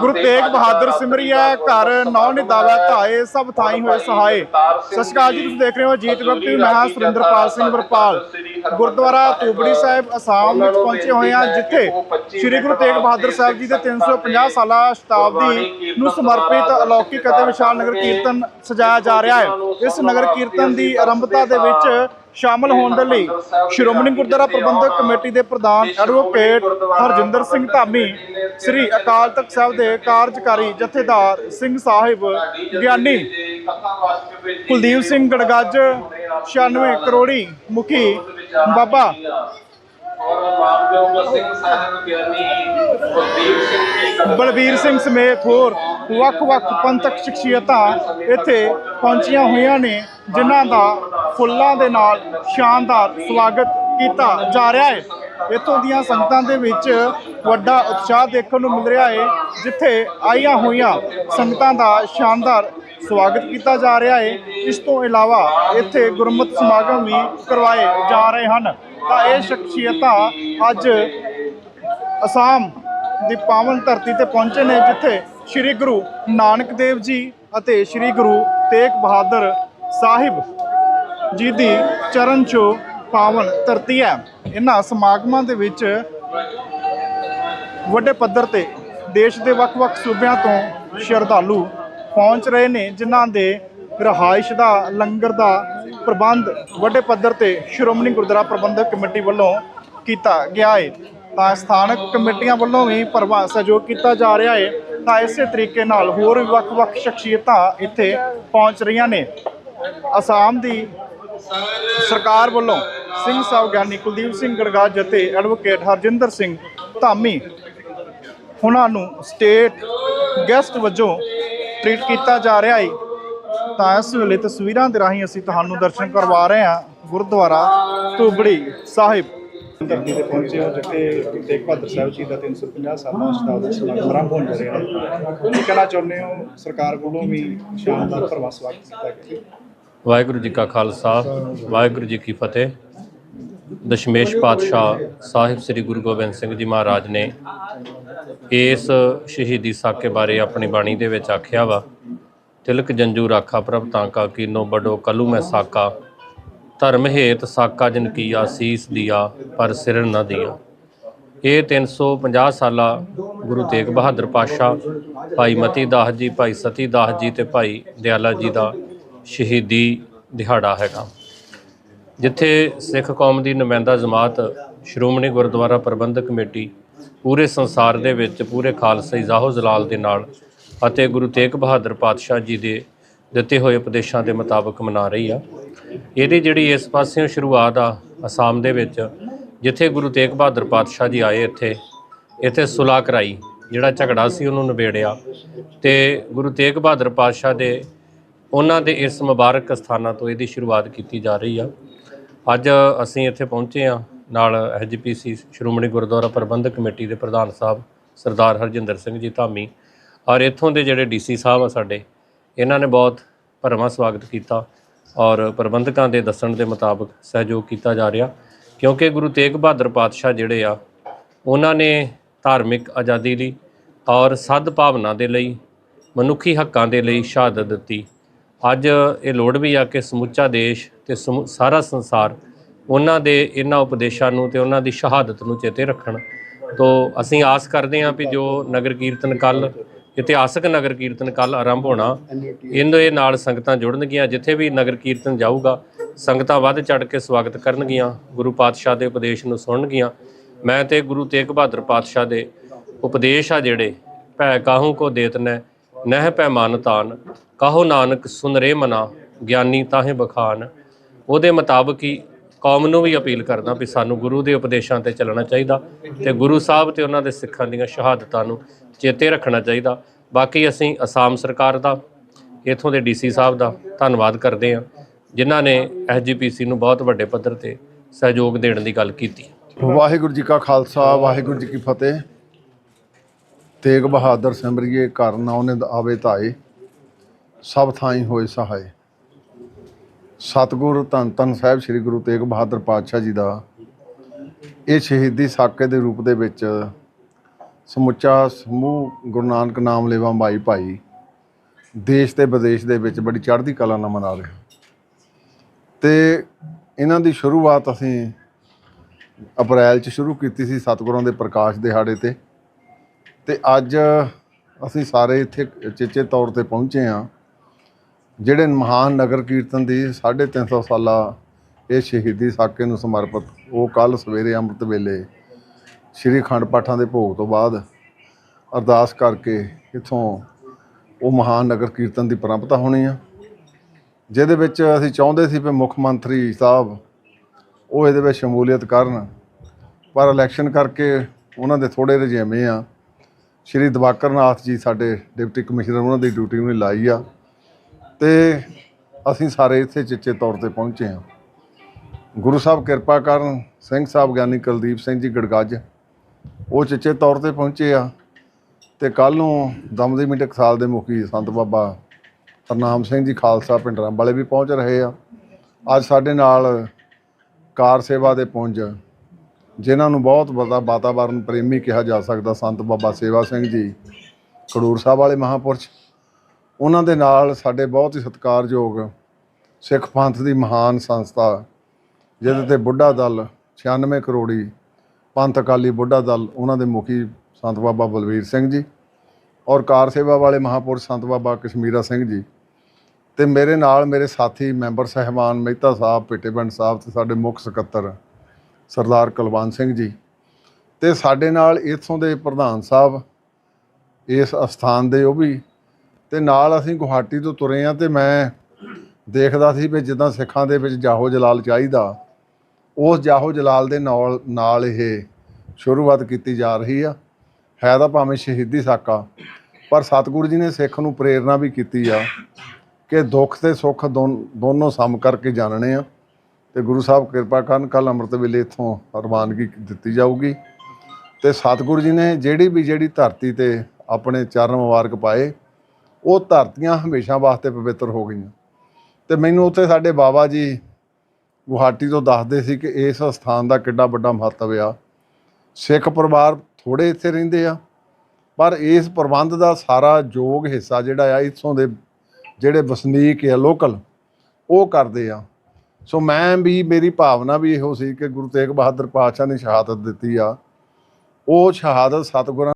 ਗੁਰੂ ਤੇਗ ਬਹਾਦਰ ਸਿਮਰਿਆ ਘਰ ਨੌ ਨਿਦਾਵੈ ਧਾਏ ਸਭ ਥਾਈ ਹੋਏ ਸਹਾਏ। ਅਕਾਲ ਜੀ ਤੁਸੀਂ ਦੇਖ ਰਹੇ ਹੋ ਜੀਤ ਵਕਤੀ ਮੈਂ ਹਾਂ ਸੁਰਿੰਦਰਪਾਲ ਸਿੰਘ ਵਰਪਾਲ। ਗੁਰਦੁਆਰਾ ਤੂਬੜੀ ਸਾਹਿਬ ਅਸਾਮ ਵਿੱਚ ਪਹੁੰਚੇ ਹੋਏ ਹਾਂ ਜਿੱਥੇ ਸ੍ਰੀ ਗੁਰੂ ਤੇਗ ਬਹਾਦਰ ਸਾਹਿਬ ਜੀ ਦੇ 350 ਸਾਲਾ ਸ਼ਤਾਬਦੀ ਨੂੰ ਸਮਰਪਿਤ ਅਲੌਕਿਕ ਅਤੇ ਵਿਸ਼ਾਲ ਨਗਰ ਕੀਰਤਨ ਸਜਾਇਆ ਜਾ ਰਿਹਾ ਹੈ ਇਸ ਨਗਰ ਕੀਰਤਨ ਦੀ ਆਰੰਭਤਾ ਦੇ ਵਿੱਚ ਸ਼ਾਮਲ ਹੋਣ ਦੇ ਲਈ ਸ਼੍ਰੋਮਣੀ ਗੁਰਦੁਆਰਾ ਪ੍ਰਬੰਧਕ ਕਮੇਟੀ ਦੇ ਪ੍ਰਧਾਨ ਐਡਵੋਕੇਟ ਹਰਜਿੰਦਰ ਸਿੰਘ ਧਾਮੀ ਸ੍ਰੀ ਅਕਾਲ ਤਖਤ ਸਾਹਿਬ ਦੇ ਕਾਰਜਕਾਰੀ ਜਥੇਦਾਰ ਸਿੰਘ ਸਾਹਿਬ ਗਿਆਨੀ ਕੁਲਦੀਪ ਸਿੰਘ ਗੜਗੱਜ 96 ਕਰੋੜੀ ਮੁਖੀ ਬਾਬਾ ਔਰ ਸਿੰਘ ਸਾਹਿਬ ਗਿਆਨੀ ਕੁਲਦੀਪ ਸਿੰਘ ਬਲਬੀਰ ਸਿੰਘ ਸਮੇਤ ਹੋਰ ਵੱਖ-ਵੱਖ ਪੰਥਕ ਸ਼ਖਸੀਅਤਾਂ ਇੱਥੇ ਪਹੁੰਚੀਆਂ ਹੋਈਆਂ ਨੇ, ਜਿਨ੍ਹਾਂ ਦਾ ਫੁੱਲਾਂ ਦੇ ਨਾਲ ਸ਼ਾਨਦਾਰ ਸਵਾਗਤ ਕੀਤਾ ਜਾ ਰਿਹਾ ਹੈ। ਇੱਥੋਂ ਦੀਆਂ ਸੰਗਤਾਂ ਦੇ ਵਿੱਚ ਵੱਡਾ ਉਤਸ਼ਾਹ ਦੇਖਣ ਨੂੰ ਮਿਲ ਰਿਹਾ ਹੈ, ਜਿੱਥੇ ਆਈਆਂ ਹੋਈਆਂ ਸੰਗਤਾਂ ਦਾ ਸ਼ਾਨਦਾਰ ਸਵਾਗਤ ਕੀਤਾ ਜਾ ਰਿਹਾ ਹੈ। ਇਸ ਤੋਂ ਇਲਾਵਾ ਇੱਥੇ ਗੁਰਮਤਿ ਸਮਾਗਮ ਵੀ ਕਰਵਾਏ ਜਾ ਰਹੇ ਹਨ। ਤਾਂ ਇਹ ਸ਼ਖਸੀਅਤਾਂ ਅੱਜ ਅਸਾਮ ਦੀ ਪਾਵਨ ਧਰਤੀ ਤੇ ਪਹੁੰਚੇ ਨੇ, ਜਿੱਥੇ ਸ੍ਰੀ ਗੁਰੂ ਨਾਨਕ ਦੇਵ ਜੀ ਅਤੇ ਸ੍ਰੀ ਗੁਰੂ ਤੇਗ ਬਹਾਦਰ ਸਾਹਿਬ ਜੀ ਦੀ ਚਰਨ ਛੋਹ ਪਾਵਨ ਧਰਤੀ ਹੈ। ਇਹਨਾਂ ਸਮਾਗਮਾਂ ਦੇ ਵਿੱਚ ਵੱਡੇ ਪੱਧਰ ਤੇ ਦੇਸ਼ ਦੇ ਵੱਖ-ਵੱਖ ਸੂਬਿਆਂ ਤੋਂ ਸ਼ਰਧਾਲੂ ਪਹੁੰਚ ਰਹੇ ਨੇ, ਜਿਨ੍ਹਾਂ ਦੇ ਰਹਾਇਸ਼ ਦਾ, ਲੰਗਰ ਦਾ ਪ੍ਰਬੰਧ ਵੱਡੇ ਪੱਧਰ ਤੇ ਸ਼੍ਰੋਮਣੀ ਗੁਰਦੁਆਰਾ ਪ੍ਰਬੰਧਕ ਕਮੇਟੀ ਵੱਲੋਂ ਕੀਤਾ ਗਿਆ ਹੈ ਤਾਂ ਸਥਾਨਕ ਕਮੇਟੀਆਂ ਵੱਲੋਂ ਵੀ ਭਰਵਾਂ ਸਹਿਯੋਗ ਕੀਤਾ ਜਾ ਰਿਹਾ ਹੈ ਤਾਂ ਇਸੇ ਤਰੀਕੇ ਨਾਲ ਹੋਰ ਵੀ ਵੱਖ-ਵੱਖ ਸ਼ਖਸੀਅਤਾਂ ਇੱਥੇ ਪਹੁੰਚ ਰਹੀਆਂ ਨੇ। ਅਸਾਮ ਦੀ ਸਰਕਾਰ ਵੱਲੋਂ ਸਿੰਘ ਸਾਹਿਬ ਗਿਆਨੀ ਕੁਲਦੀਪ ਸਿੰਘ ਗੜਗਾਜ ਅਤੇ ਐਡਵੋਕੇਟ ਹਰਜਿੰਦਰ ਸਿੰਘ ਧਾਮੀ ਉਹਨਾਂ ਨੂੰ ਸਟੇਟ ਗੈਸਟ ਵਜੋਂ ਟ੍ਰੀਟ ਕੀਤਾ ਜਾ ਰਿਹਾ ਹੈ ਤਾਂ ਇਸ ਵੇਲੇ ਤਸਵੀਰਾਂ ਦੇ ਰਾਹੀਂ ਅਸੀਂ ਤੁਹਾਨੂੰ ਦਰਸ਼ਨ ਕਰਵਾ ਰਹੇ ਹਾਂ ਗੁਰਦੁਆਰਾ ਧੂਬੜੀ ਸਾਹਿਬ। ਧਰਤੀ ਤੇ ਪਹੁੰਚੇ ਹੋ ਜਿੱਥੇ ਤੇਗ ਬਹਾਦਰ ਸਾਹਿਬ ਜੀ ਦਾ 350 ਸਾਲਾ ਸ਼ਤਾਬਦੀ ਸਮਾਗਮ ਆਰੰਭ ਹੋਣ ਜਾ ਰਿਹਾ ਹੈ। ਕੀ ਕਹਿਣਾ ਚਾਹੁੰਦੇ ਹੋ? ਸਰਕਾਰ ਵੱਲੋਂ ਵੀ ਸ਼ਾਨਦਾਰ ਭਰਵਾਂ ਸਵਾਗਤ ਕੀਤਾ ਗਿਆ ਵਾਹਿਗੁਰੂ ਜੀ ਕਾ ਖਾਲਸਾ ਵਾਹਿਗੁਰੂ ਜੀ ਕੀ ਫਤਿਹ। ਦਸ਼ਮੇਸ਼ ਪਾਤਸ਼ਾਹ ਸਾਹਿਬ ਸ੍ਰੀ ਗੁਰੂ ਗੋਬਿੰਦ ਸਿੰਘ ਜੀ ਮਹਾਰਾਜ ਨੇ ਇਸ ਸ਼ਹੀਦੀ ਸਾਕੇ ਬਾਰੇ ਆਪਣੀ ਬਾਣੀ ਦੇ ਵਿੱਚ ਆਖਿਆ ਵਾ ਤਿਲਕ ਜੰਜੂ ਰਾਖਾ ਪ੍ਰਭ ਤਾਂਕਾ ਕੀਨੋ ਬਡੋ ਕਲੂ ਮੈਂ ਸਾਕਾ। ਧਰਮ ਹੇਤ ਸਾਕਾ ਜਨ ਕੀਆ ਸੀਸ ਦਿਆ, ਪਰ ਸਿਰ ਨਾ ਦਿਆ। ਇਹ 350 ਸਾਲਾ ਗੁਰੂ ਤੇਗ ਬਹਾਦਰ ਪਾਤਸ਼ਾਹ ਭਾਈ ਮਤੀ ਦਾਸ ਜੀ, ਭਾਈ ਸਤੀ ਦਾਸ ਜੀ ਤੇ ਭਾਈ ਦਿਆਲਾ ਜੀ ਦਾ ਸ਼ਹੀਦੀ ਦਿਹਾੜਾ ਹੈਗਾ। ਜਿੱਥੇ ਸਿੱਖ ਕੌਮ ਦੀ ਨੁਮਾਇੰਦਾ ਜਮਾਤ, ਸ਼੍ਰੋਮਣੀ ਗੁਰਦੁਆਰਾ ਪ੍ਰਬੰਧਕ ਕਮੇਟੀ ਪੂਰੇ ਸੰਸਾਰ ਦੇ ਵਿੱਚ, ਪੂਰੇ ਖਾਲਸਾਈ ਜ਼ਾਹੋ ਜਲਾਲ ਦੇ ਨਾਲ ਅਤੇ ਗੁਰੂ ਤੇਗ ਬਹਾਦਰ ਪਾਤਸ਼ਾਹ ਜੀ ਦੇ ਦਿੱਤੇ ਹੋਏ ਉਪਦੇਸ਼ਾਂ ਦੇ ਮੁਤਾਬਕ ਮਨਾ ਰਹੀ ਆ। ਇਹਦੀ ਜਿਹੜੀ ਇਸ ਪਾਸਿਓਂ ਸ਼ੁਰੂਆਤ ਆ, ਅਸਾਮ ਦੇ ਵਿੱਚ, ਜਿੱਥੇ ਗੁਰੂ ਤੇਗ ਬਹਾਦਰ ਪਾਤਸ਼ਾਹ ਜੀ ਆਏ ਇੱਥੇ ਇੱਥੇ ਸੁਲਾਹ ਕਰਾਈ, ਜਿਹੜਾ ਝਗੜਾ ਸੀ ਉਹਨੂੰ ਨਿਬੇੜਿਆ। ਤੇ ਗੁਰੂ ਤੇਗ ਬਹਾਦਰ ਪਾਤਸ਼ਾਹ ਦੇ, ਉਹਨਾਂ ਦੇ ਇਸ ਮੁਬਾਰਕ ਸਥਾਨਾਂ ਤੋਂ ਇਹਦੀ ਸ਼ੁਰੂਆਤ ਕੀਤੀ ਜਾ ਰਹੀ ਆ। ਅੱਜ ਅਸੀਂ ਇੱਥੇ ਪਹੁੰਚੇ ਆ, ਨਾਲ ਐਜੀਪੀਸੀ ਸ਼੍ਰੋਮਣੀ ਗੁਰਦੁਆਰਾ ਪ੍ਰਬੰਧਕ ਕਮੇਟੀ ਦੇ ਪ੍ਰਧਾਨ ਸਾਹਿਬ ਸਰਦਾਰ ਹਰਜਿੰਦਰ ਸਿੰਘ ਜੀ ਧਾਮੀ ਔਰ ਇੱਥੋਂ ਦੇ ਜਿਹੜੇ ਡੀਸੀ ਸਾਹਿਬ ਆ ਸਾਡੇ, ਇਹਨਾਂ ਨੇ ਬਹੁਤ ਭਰਵਾਂ ਸਵਾਗਤ ਕੀਤਾ ਔਰ ਪ੍ਰਬੰਧਕਾਂ ਦੇ ਦੱਸਣ ਦੇ ਮੁਤਾਬਕ ਸਹਿਯੋਗ ਕੀਤਾ ਜਾ ਰਿਹਾ। ਕਿਉਂਕਿ ਗੁਰੂ ਤੇਗ ਬਹਾਦਰ ਪਾਤਸ਼ਾਹ ਜਿਹੜੇ ਆ, ਉਹਨਾਂ ਨੇ ਧਾਰਮਿਕ ਆਜ਼ਾਦੀ ਲਈ ਔਰ ਸਦ ਭਾਵਨਾ ਦੇ ਲਈ, ਮਨੁੱਖੀ ਹੱਕਾਂ ਦੇ ਲਈ ਸ਼ਹਾਦਤ ਦਿੱਤੀ। ਅੱਜ ਇਹ ਲੋੜ ਵੀ ਆ ਕਿ ਸਮੁੱਚਾ ਦੇਸ਼ ਤੇ ਸਮੁ- ਸਾਰਾ ਸੰਸਾਰ ਉਹਨਾਂ ਦੇ ਇਹਨਾਂ ਉਪਦੇਸ਼ਾਂ ਨੂੰ ਤੇ ਉਹਨਾਂ ਦੀ ਸ਼ਹਾਦਤ ਨੂੰ ਚੇਤੇ ਰੱਖਣ। ਤੋਂ ਅਸੀਂ ਆਸ ਕਰਦੇ ਹਾਂ ਵੀ ਜੋ ਨਗਰ ਕੀਰਤਨ ਕੱਲ ਇਤਿਹਾਸਕ ਨਗਰ ਕੀਰਤਨ ਕੱਲ ਆਰੰਭ ਹੋਣਾ। ਇਹਦੇ ਨਾਲ ਸੰਗਤਾਂ ਜੁੜਨਗੀਆਂ, ਜਿੱਥੇ ਵੀ ਨਗਰ ਕੀਰਤਨ ਜਾਊਗਾ, ਸੰਗਤਾਂ ਵੱਧ ਚੜ ਕੇ ਸਵਾਗਤ ਕਰਨਗੀਆਂ, ਗੁਰੂ ਪਾਤਸ਼ਾਹ ਦੇ ਉਪਦੇਸ਼ ਨੂੰ ਸੁਣਨਗੀਆਂ। ਮੈਂ ਤੇ ਗੁਰੂ ਤੇਗ ਬਹਾਦਰ ਪਾਤਸ਼ਾਹ ਦੇ ਉਪਦੇਸ਼ ਆ ਜਿਹੜੇ, ਭੈ ਕਾਹੂ ਕੋ ਦੇਤ ਨੈ ਨਹਿ ਪੈ ਮਨ ਤਾਨ, ਕਹੋ ਨਾਨਕ ਸੁਨਰੇ ਮਨਾ, ਗਿਆਨੀ ਤਾਹੇ ਬਖਾਨ। ਉਹਦੇ ਮੁਤਾਬਕ ਹੀ ਕੌਮ ਨੂੰ ਵੀ ਅਪੀਲ ਕਰਦਾ ਵੀ ਸਾਨੂੰ ਗੁਰੂ ਦੇ ਉਪਦੇਸ਼ਾਂ ਤੇ ਚੱਲਣਾ ਚਾਹੀਦਾ ਤੇ ਗੁਰੂ ਸਾਹਿਬ ਤੇ ਉਹਨਾਂ ਦੇ ਸਿੱਖਾਂ ਦੀਆਂ ਸ਼ਹਾਦਤਾਂ ਨੂੰ ਚੇਤੇ ਰੱਖਣਾ ਚਾਹੀਦਾ। ਬਾਕੀ ਅਸੀਂ ਅਸਾਮ ਸਰਕਾਰ ਦਾ, ਇਥੋਂ ਦੇ ਡੀਸੀ ਸਾਹਿਬ ਦਾ ਧੰਨਵਾਦ ਕਰਦੇ ਹਾਂ, ਜਿਨ੍ਹਾਂ ਨੇ ਐਸਜੀਪੀਸੀ ਨੂੰ ਬਹੁਤ ਵੱਡੇ ਪੱਧਰ ਤੇ ਸਹਿਯੋਗ ਦੇਣ ਦੀ ਗੱਲ ਕੀਤੀ। ਵਾਹਿਗੁਰੂ ਜੀ ਕਾ ਖਾਲਸਾ, ਵਾਹਿਗੁਰੂ ਜੀ ਕੀ ਫਤਿਹ। ਤੇਗ ਬਹਾਦਰ ਸਿਮਰਿਏ ਘਰ ਨਾਉਨੇ ਆਵੇ ਧਾਏ, ਸਭ ਥਾਈ ਹੋਏ ਸਹਾਏ। ਸਤਿਗੁਰ ਧੰਨ ਧੰਨ ਸਾਹਿਬ ਸ੍ਰੀ ਗੁਰੂ ਤੇਗ ਬਹਾਦਰ ਪਾਤਸ਼ਾਹ ਜੀ ਦਾ, ਇਹ ਸ਼ਹੀਦੀ ਸਾਕੇ ਦੇ ਰੂਪ ਦੇ ਵਿੱਚ ਸਮੁੱਚਾ ਸਮੂਹ ਗੁਰੂ ਨਾਨਕ ਨਾਮ ਲੇਵਾ ਮਾਈ ਭਾਈ ਦੇਸ਼ ਤੇ ਵਿਦੇਸ਼ ਦੇ ਵਿੱਚ ਬੜੀ ਚੜ੍ਹਦੀ ਕਲਾ ਨਾਲ ਮਨਾ ਰਿਹਾ। ਤੇ ਇਹਨਾਂ ਦੀ ਸ਼ੁਰੂਆਤ ਅਸੀਂ ਅਪ੍ਰੈਲ 'ਚ ਸ਼ੁਰੂ ਕੀਤੀ ਸੀ ਸਤਿਗੁਰਾਂ ਦੇ ਪ੍ਰਕਾਸ਼ ਦਿਹਾੜੇ ਤੇ। ਤੇ ਅੱਜ ਅਸੀਂ ਸਾਰੇ ਇੱਥੇ ਚੇਚੇ ਤੌਰ ਤੇ ਪਹੁੰਚੇ ਹਾਂ, ਜਿਹੜੇ ਮਹਾਨ ਨਗਰ ਕੀਰਤਨ ਦੀ 350 ਸਾਲਾ ਇਹ ਸ਼ਹੀਦੀ ਸਾਕੇ ਨੂੰ ਸਮਰਪਿਤ, ਉਹ ਕੱਲ ਸਵੇਰੇ ਅੰਮ੍ਰਿਤ ਵੇਲੇ ਸ਼੍ਰੀ ਖੰਡ ਪਾਠਾਂ ਦੇ ਭੋਗ ਤੋਂ ਬਾਅਦ ਅਰਦਾਸ ਕਰਕੇ ਇਥੋਂ ਉਹ ਮਹਾਨ ਨਗਰ ਕੀਰਤਨ ਦੀ ਪਰੰਪਰਾ ਹੋਣੀ ਆ। ਜਿਹਦੇ ਵਿੱਚ ਅਸੀਂ ਚਾਹੁੰਦੇ ਸੀ ਵੀ ਮੁੱਖ ਮੰਤਰੀ ਸਾਹਿਬ ਉਹ ਇਹਦੇ ਵਿੱਚ ਸ਼ਮੂਲੀਅਤ ਕਰਨ। ਪਰ ਇਲੈਕਸ਼ਨ ਕਰਕੇ ਉਹਨਾਂ ਦੇ ਥੋੜੇ ਰਜੇਵੇਂ ਆ। ਸ਼੍ਰੀ ਦਵਾਕਰ ਨਾਥ ਜੀ ਸਾਡੇ ਡਿਪਟੀ ਕਮਿਸ਼ਨਰ ਉਹਨਾਂ ਦੀ ਡਿਊਟੀ ਨੂੰ ਲਾਈ ਆ। ਤੇ ਅਸੀਂ ਸਾਰੇ ਇੱਥੇ ਚਿੱਚੇ ਤੌਰ ਤੇ ਪਹੁੰਚੇ ਹਾਂ ਗੁਰੂ ਸਾਹਿਬ ਕਿਰਪਾ ਕਰਨ, ਸਿੰਘ ਸਾਹਿਬ ਗਿਆਨੀ ਕੁਲਦੀਪ ਸਿੰਘ ਜੀ ਗੜਗੱਜ ਉਹ ਚਿੱਚੇ ਤੌਰ ਤੇ ਪਹੁੰਚੇ ਆ ਤੇ ਕੱਲ ਨੂੰ ਦਮਦਮੀ ਟਕਸਾਲ ਦੇ ਮੁਖੀ ਸੰਤ ਬਾਬਾ ਹਰਨਾਮ ਸਿੰਘ ਜੀ ਖਾਲਸਾ ਪਿੰਡਰਾਂ ਵਾਲੇ ਵੀ ਪਹੁੰਚ ਰਹੇ ਆ। ਅੱਜ ਸਾਡੇ ਨਾਲ ਕਾਰ ਸੇਵਾ ਦੇ ਪੁੰਜ, ਜਿਨ੍ਹਾਂ ਨੂੰ ਬਹੁਤ ਵੱਡਾ ਵਾਤਾਵਰਨ ਪ੍ਰੇਮੀ ਕਿਹਾ ਜਾ ਸਕਦਾ, ਸੰਤ ਬਾਬਾ ਸੇਵਾ ਸਿੰਘ ਜੀ, ਖਡੂਰ ਸਾਹਿਬ ਵਾਲੇ ਮਹਾਪੁਰਸ਼, ਉਹਨਾਂ ਦੇ ਨਾਲ ਸਾਡੇ ਬਹੁਤ ਹੀ ਸਤਿਕਾਰਯੋਗ ਸਿੱਖ ਪੰਥ ਦੀ ਮਹਾਨ ਸੰਸਥਾ, ਜਿਹਦੇ ਤੇ ਬੁੱਢਾ ਦਲ 96 ਕਰੋੜੀ ਪੰਥ ਅਕਾਲੀ ਬੁੱਢਾ ਦਲ, ਉਹਨਾਂ ਦੇ ਮੁਖੀ ਸੰਤ ਬਾਬਾ ਬਲਵੀਰ ਸਿੰਘ ਜੀ ਔਰ ਕਾਰ ਸੇਵਾ ਵਾਲੇ ਮਹਾਪੁਰਸ਼ ਸੰਤ ਬਾਬਾ ਕਸ਼ਮੀਰਾ ਸਿੰਘ ਜੀ ਤੇ ਮੇਰੇ ਨਾਲ ਮੇਰੇ ਸਾਥੀ, ਮੈਂਬਰ ਸਹਿਬਾਨ ਮਹਿਤਾ ਸਾਹਿਬ, ਪਿੱਟੇਬੰਡ ਸਾਹਿਬ ਤੇ ਸਾਡੇ ਮੁੱਖ ਸਕੱਤਰ ਸਰਦਾਰ ਕੁਲਵੰਤ ਸਿੰਘ ਜੀ ਤੇ ਸਾਡੇ ਨਾਲ ਇੱਥੋਂ ਦੇ ਪ੍ਰਧਾਨ ਸਾਹਿਬ ਇਸ ਅਸਥਾਨ ਦੇ ਉਹ ਵੀ ਤੇ ਨਾਲ ਅਸੀਂ ਗੁਹਾਟੀ ਤੋਂ ਤੁਰੇ ਆ ਤੇ ਮੈਂ ਦੇਖਦਾ ਸੀ ਵੀ ਜਿੱਦਾਂ ਸਿੱਖਾਂ ਦੇ ਵਿੱਚ ਜਾਹੋ ਜਲਾਲ ਚਾਹੀਦਾ ਉਸ ਜਾਹੋ ਜਲਾਲ ਦੇ ਨਾਲ ਨਾਲ ਇਹ ਸ਼ੁਰੂਆਤ ਕੀਤੀ ਜਾ ਰਹੀ ਆ। ਹੈ ਤਾਂ ਭਾਵੇਂ ਸ਼ਹੀਦੀ ਸਾਕਾ, ਪਰ ਸਤਿਗੁਰੂ ਜੀ ਨੇ ਸਿੱਖ ਨੂੰ ਪ੍ਰੇਰਣਾ ਵੀ ਕੀਤੀ ਆ ਕਿ ਦੁੱਖ ਤੇ ਸੁੱਖ ਦੋਨ- ਦੋਨੋਂ ਸਮ ਕਰਕੇ ਜਾਣਨੇ ਆ। ਤੇ ਗੁਰੂ ਸਾਹਿਬ ਕਿਰਪਾ ਕਰਨ ਕੱਲ ਅੰਮ੍ਰਿਤ ਵੇਲੇ ਇਥੋਂ ਰਵਾਨਗੀ ਦਿੱਤੀ ਜਾਊਗੀ। ਤੇ ਸਤਿਗੁਰੂ ਜੀ ਨੇ ਜਿਹੜੀ ਵੀ ਜਿਹੜੀ ਧਰਤੀ ਤੇ ਆਪਣੇ ਚਰਨ ਮੁਬਾਰਕ ਪਾਏ, ਉਹ ਧਰਤੀਆਂ ਹਮੇਸ਼ਾ ਵਾਸਤੇ ਪਵਿੱਤਰ ਹੋ ਗਈਆਂ। ਤੇ ਮੈਨੂੰ ਉੱਥੇ ਸਾਡੇ ਬਾਬਾ ਜੀ ਗੁਹਾਟੀ ਤੋਂ ਦੱਸਦੇ ਸੀ ਕਿ ਇਸ ਸਥਾਨ ਦਾ ਕਿੱਡਾ ਵੱਡਾ ਮਹੱਤਵ ਆ। ਸਿੱਖ ਪਰਿਵਾਰ ਥੋੜੇ ਇੱਥੇ ਰਹਿੰਦੇ ਆ, ਪਰ ਇਸ ਪ੍ਰਬੰਧ ਦਾ ਸਾਰਾ ਯੋਗ ਹਿੱਸਾ ਜਿਹੜਾ ਆ, ਇੱਥੋਂ ਦੇ ਜਿਹੜੇ ਵਸਨੀਕ ਆ, ਲੋਕਲ, ਉਹ ਕਰਦੇ ਆ। ਸੋ ਮੈਂ ਵੀ, ਮੇਰੀ ਭਾਵਨਾ ਵੀ ਇਹੋ ਸੀ ਕਿ ਗੁਰੂ ਤੇਗ ਬਹਾਦਰ ਪਾਤਸ਼ਾਹ ਨੇ ਸ਼ਹਾਦਤ ਦਿੱਤੀ ਆ। ਉਹ ਸ਼ਹਾਦਤ ਸਤਿਗੁਰਾਂ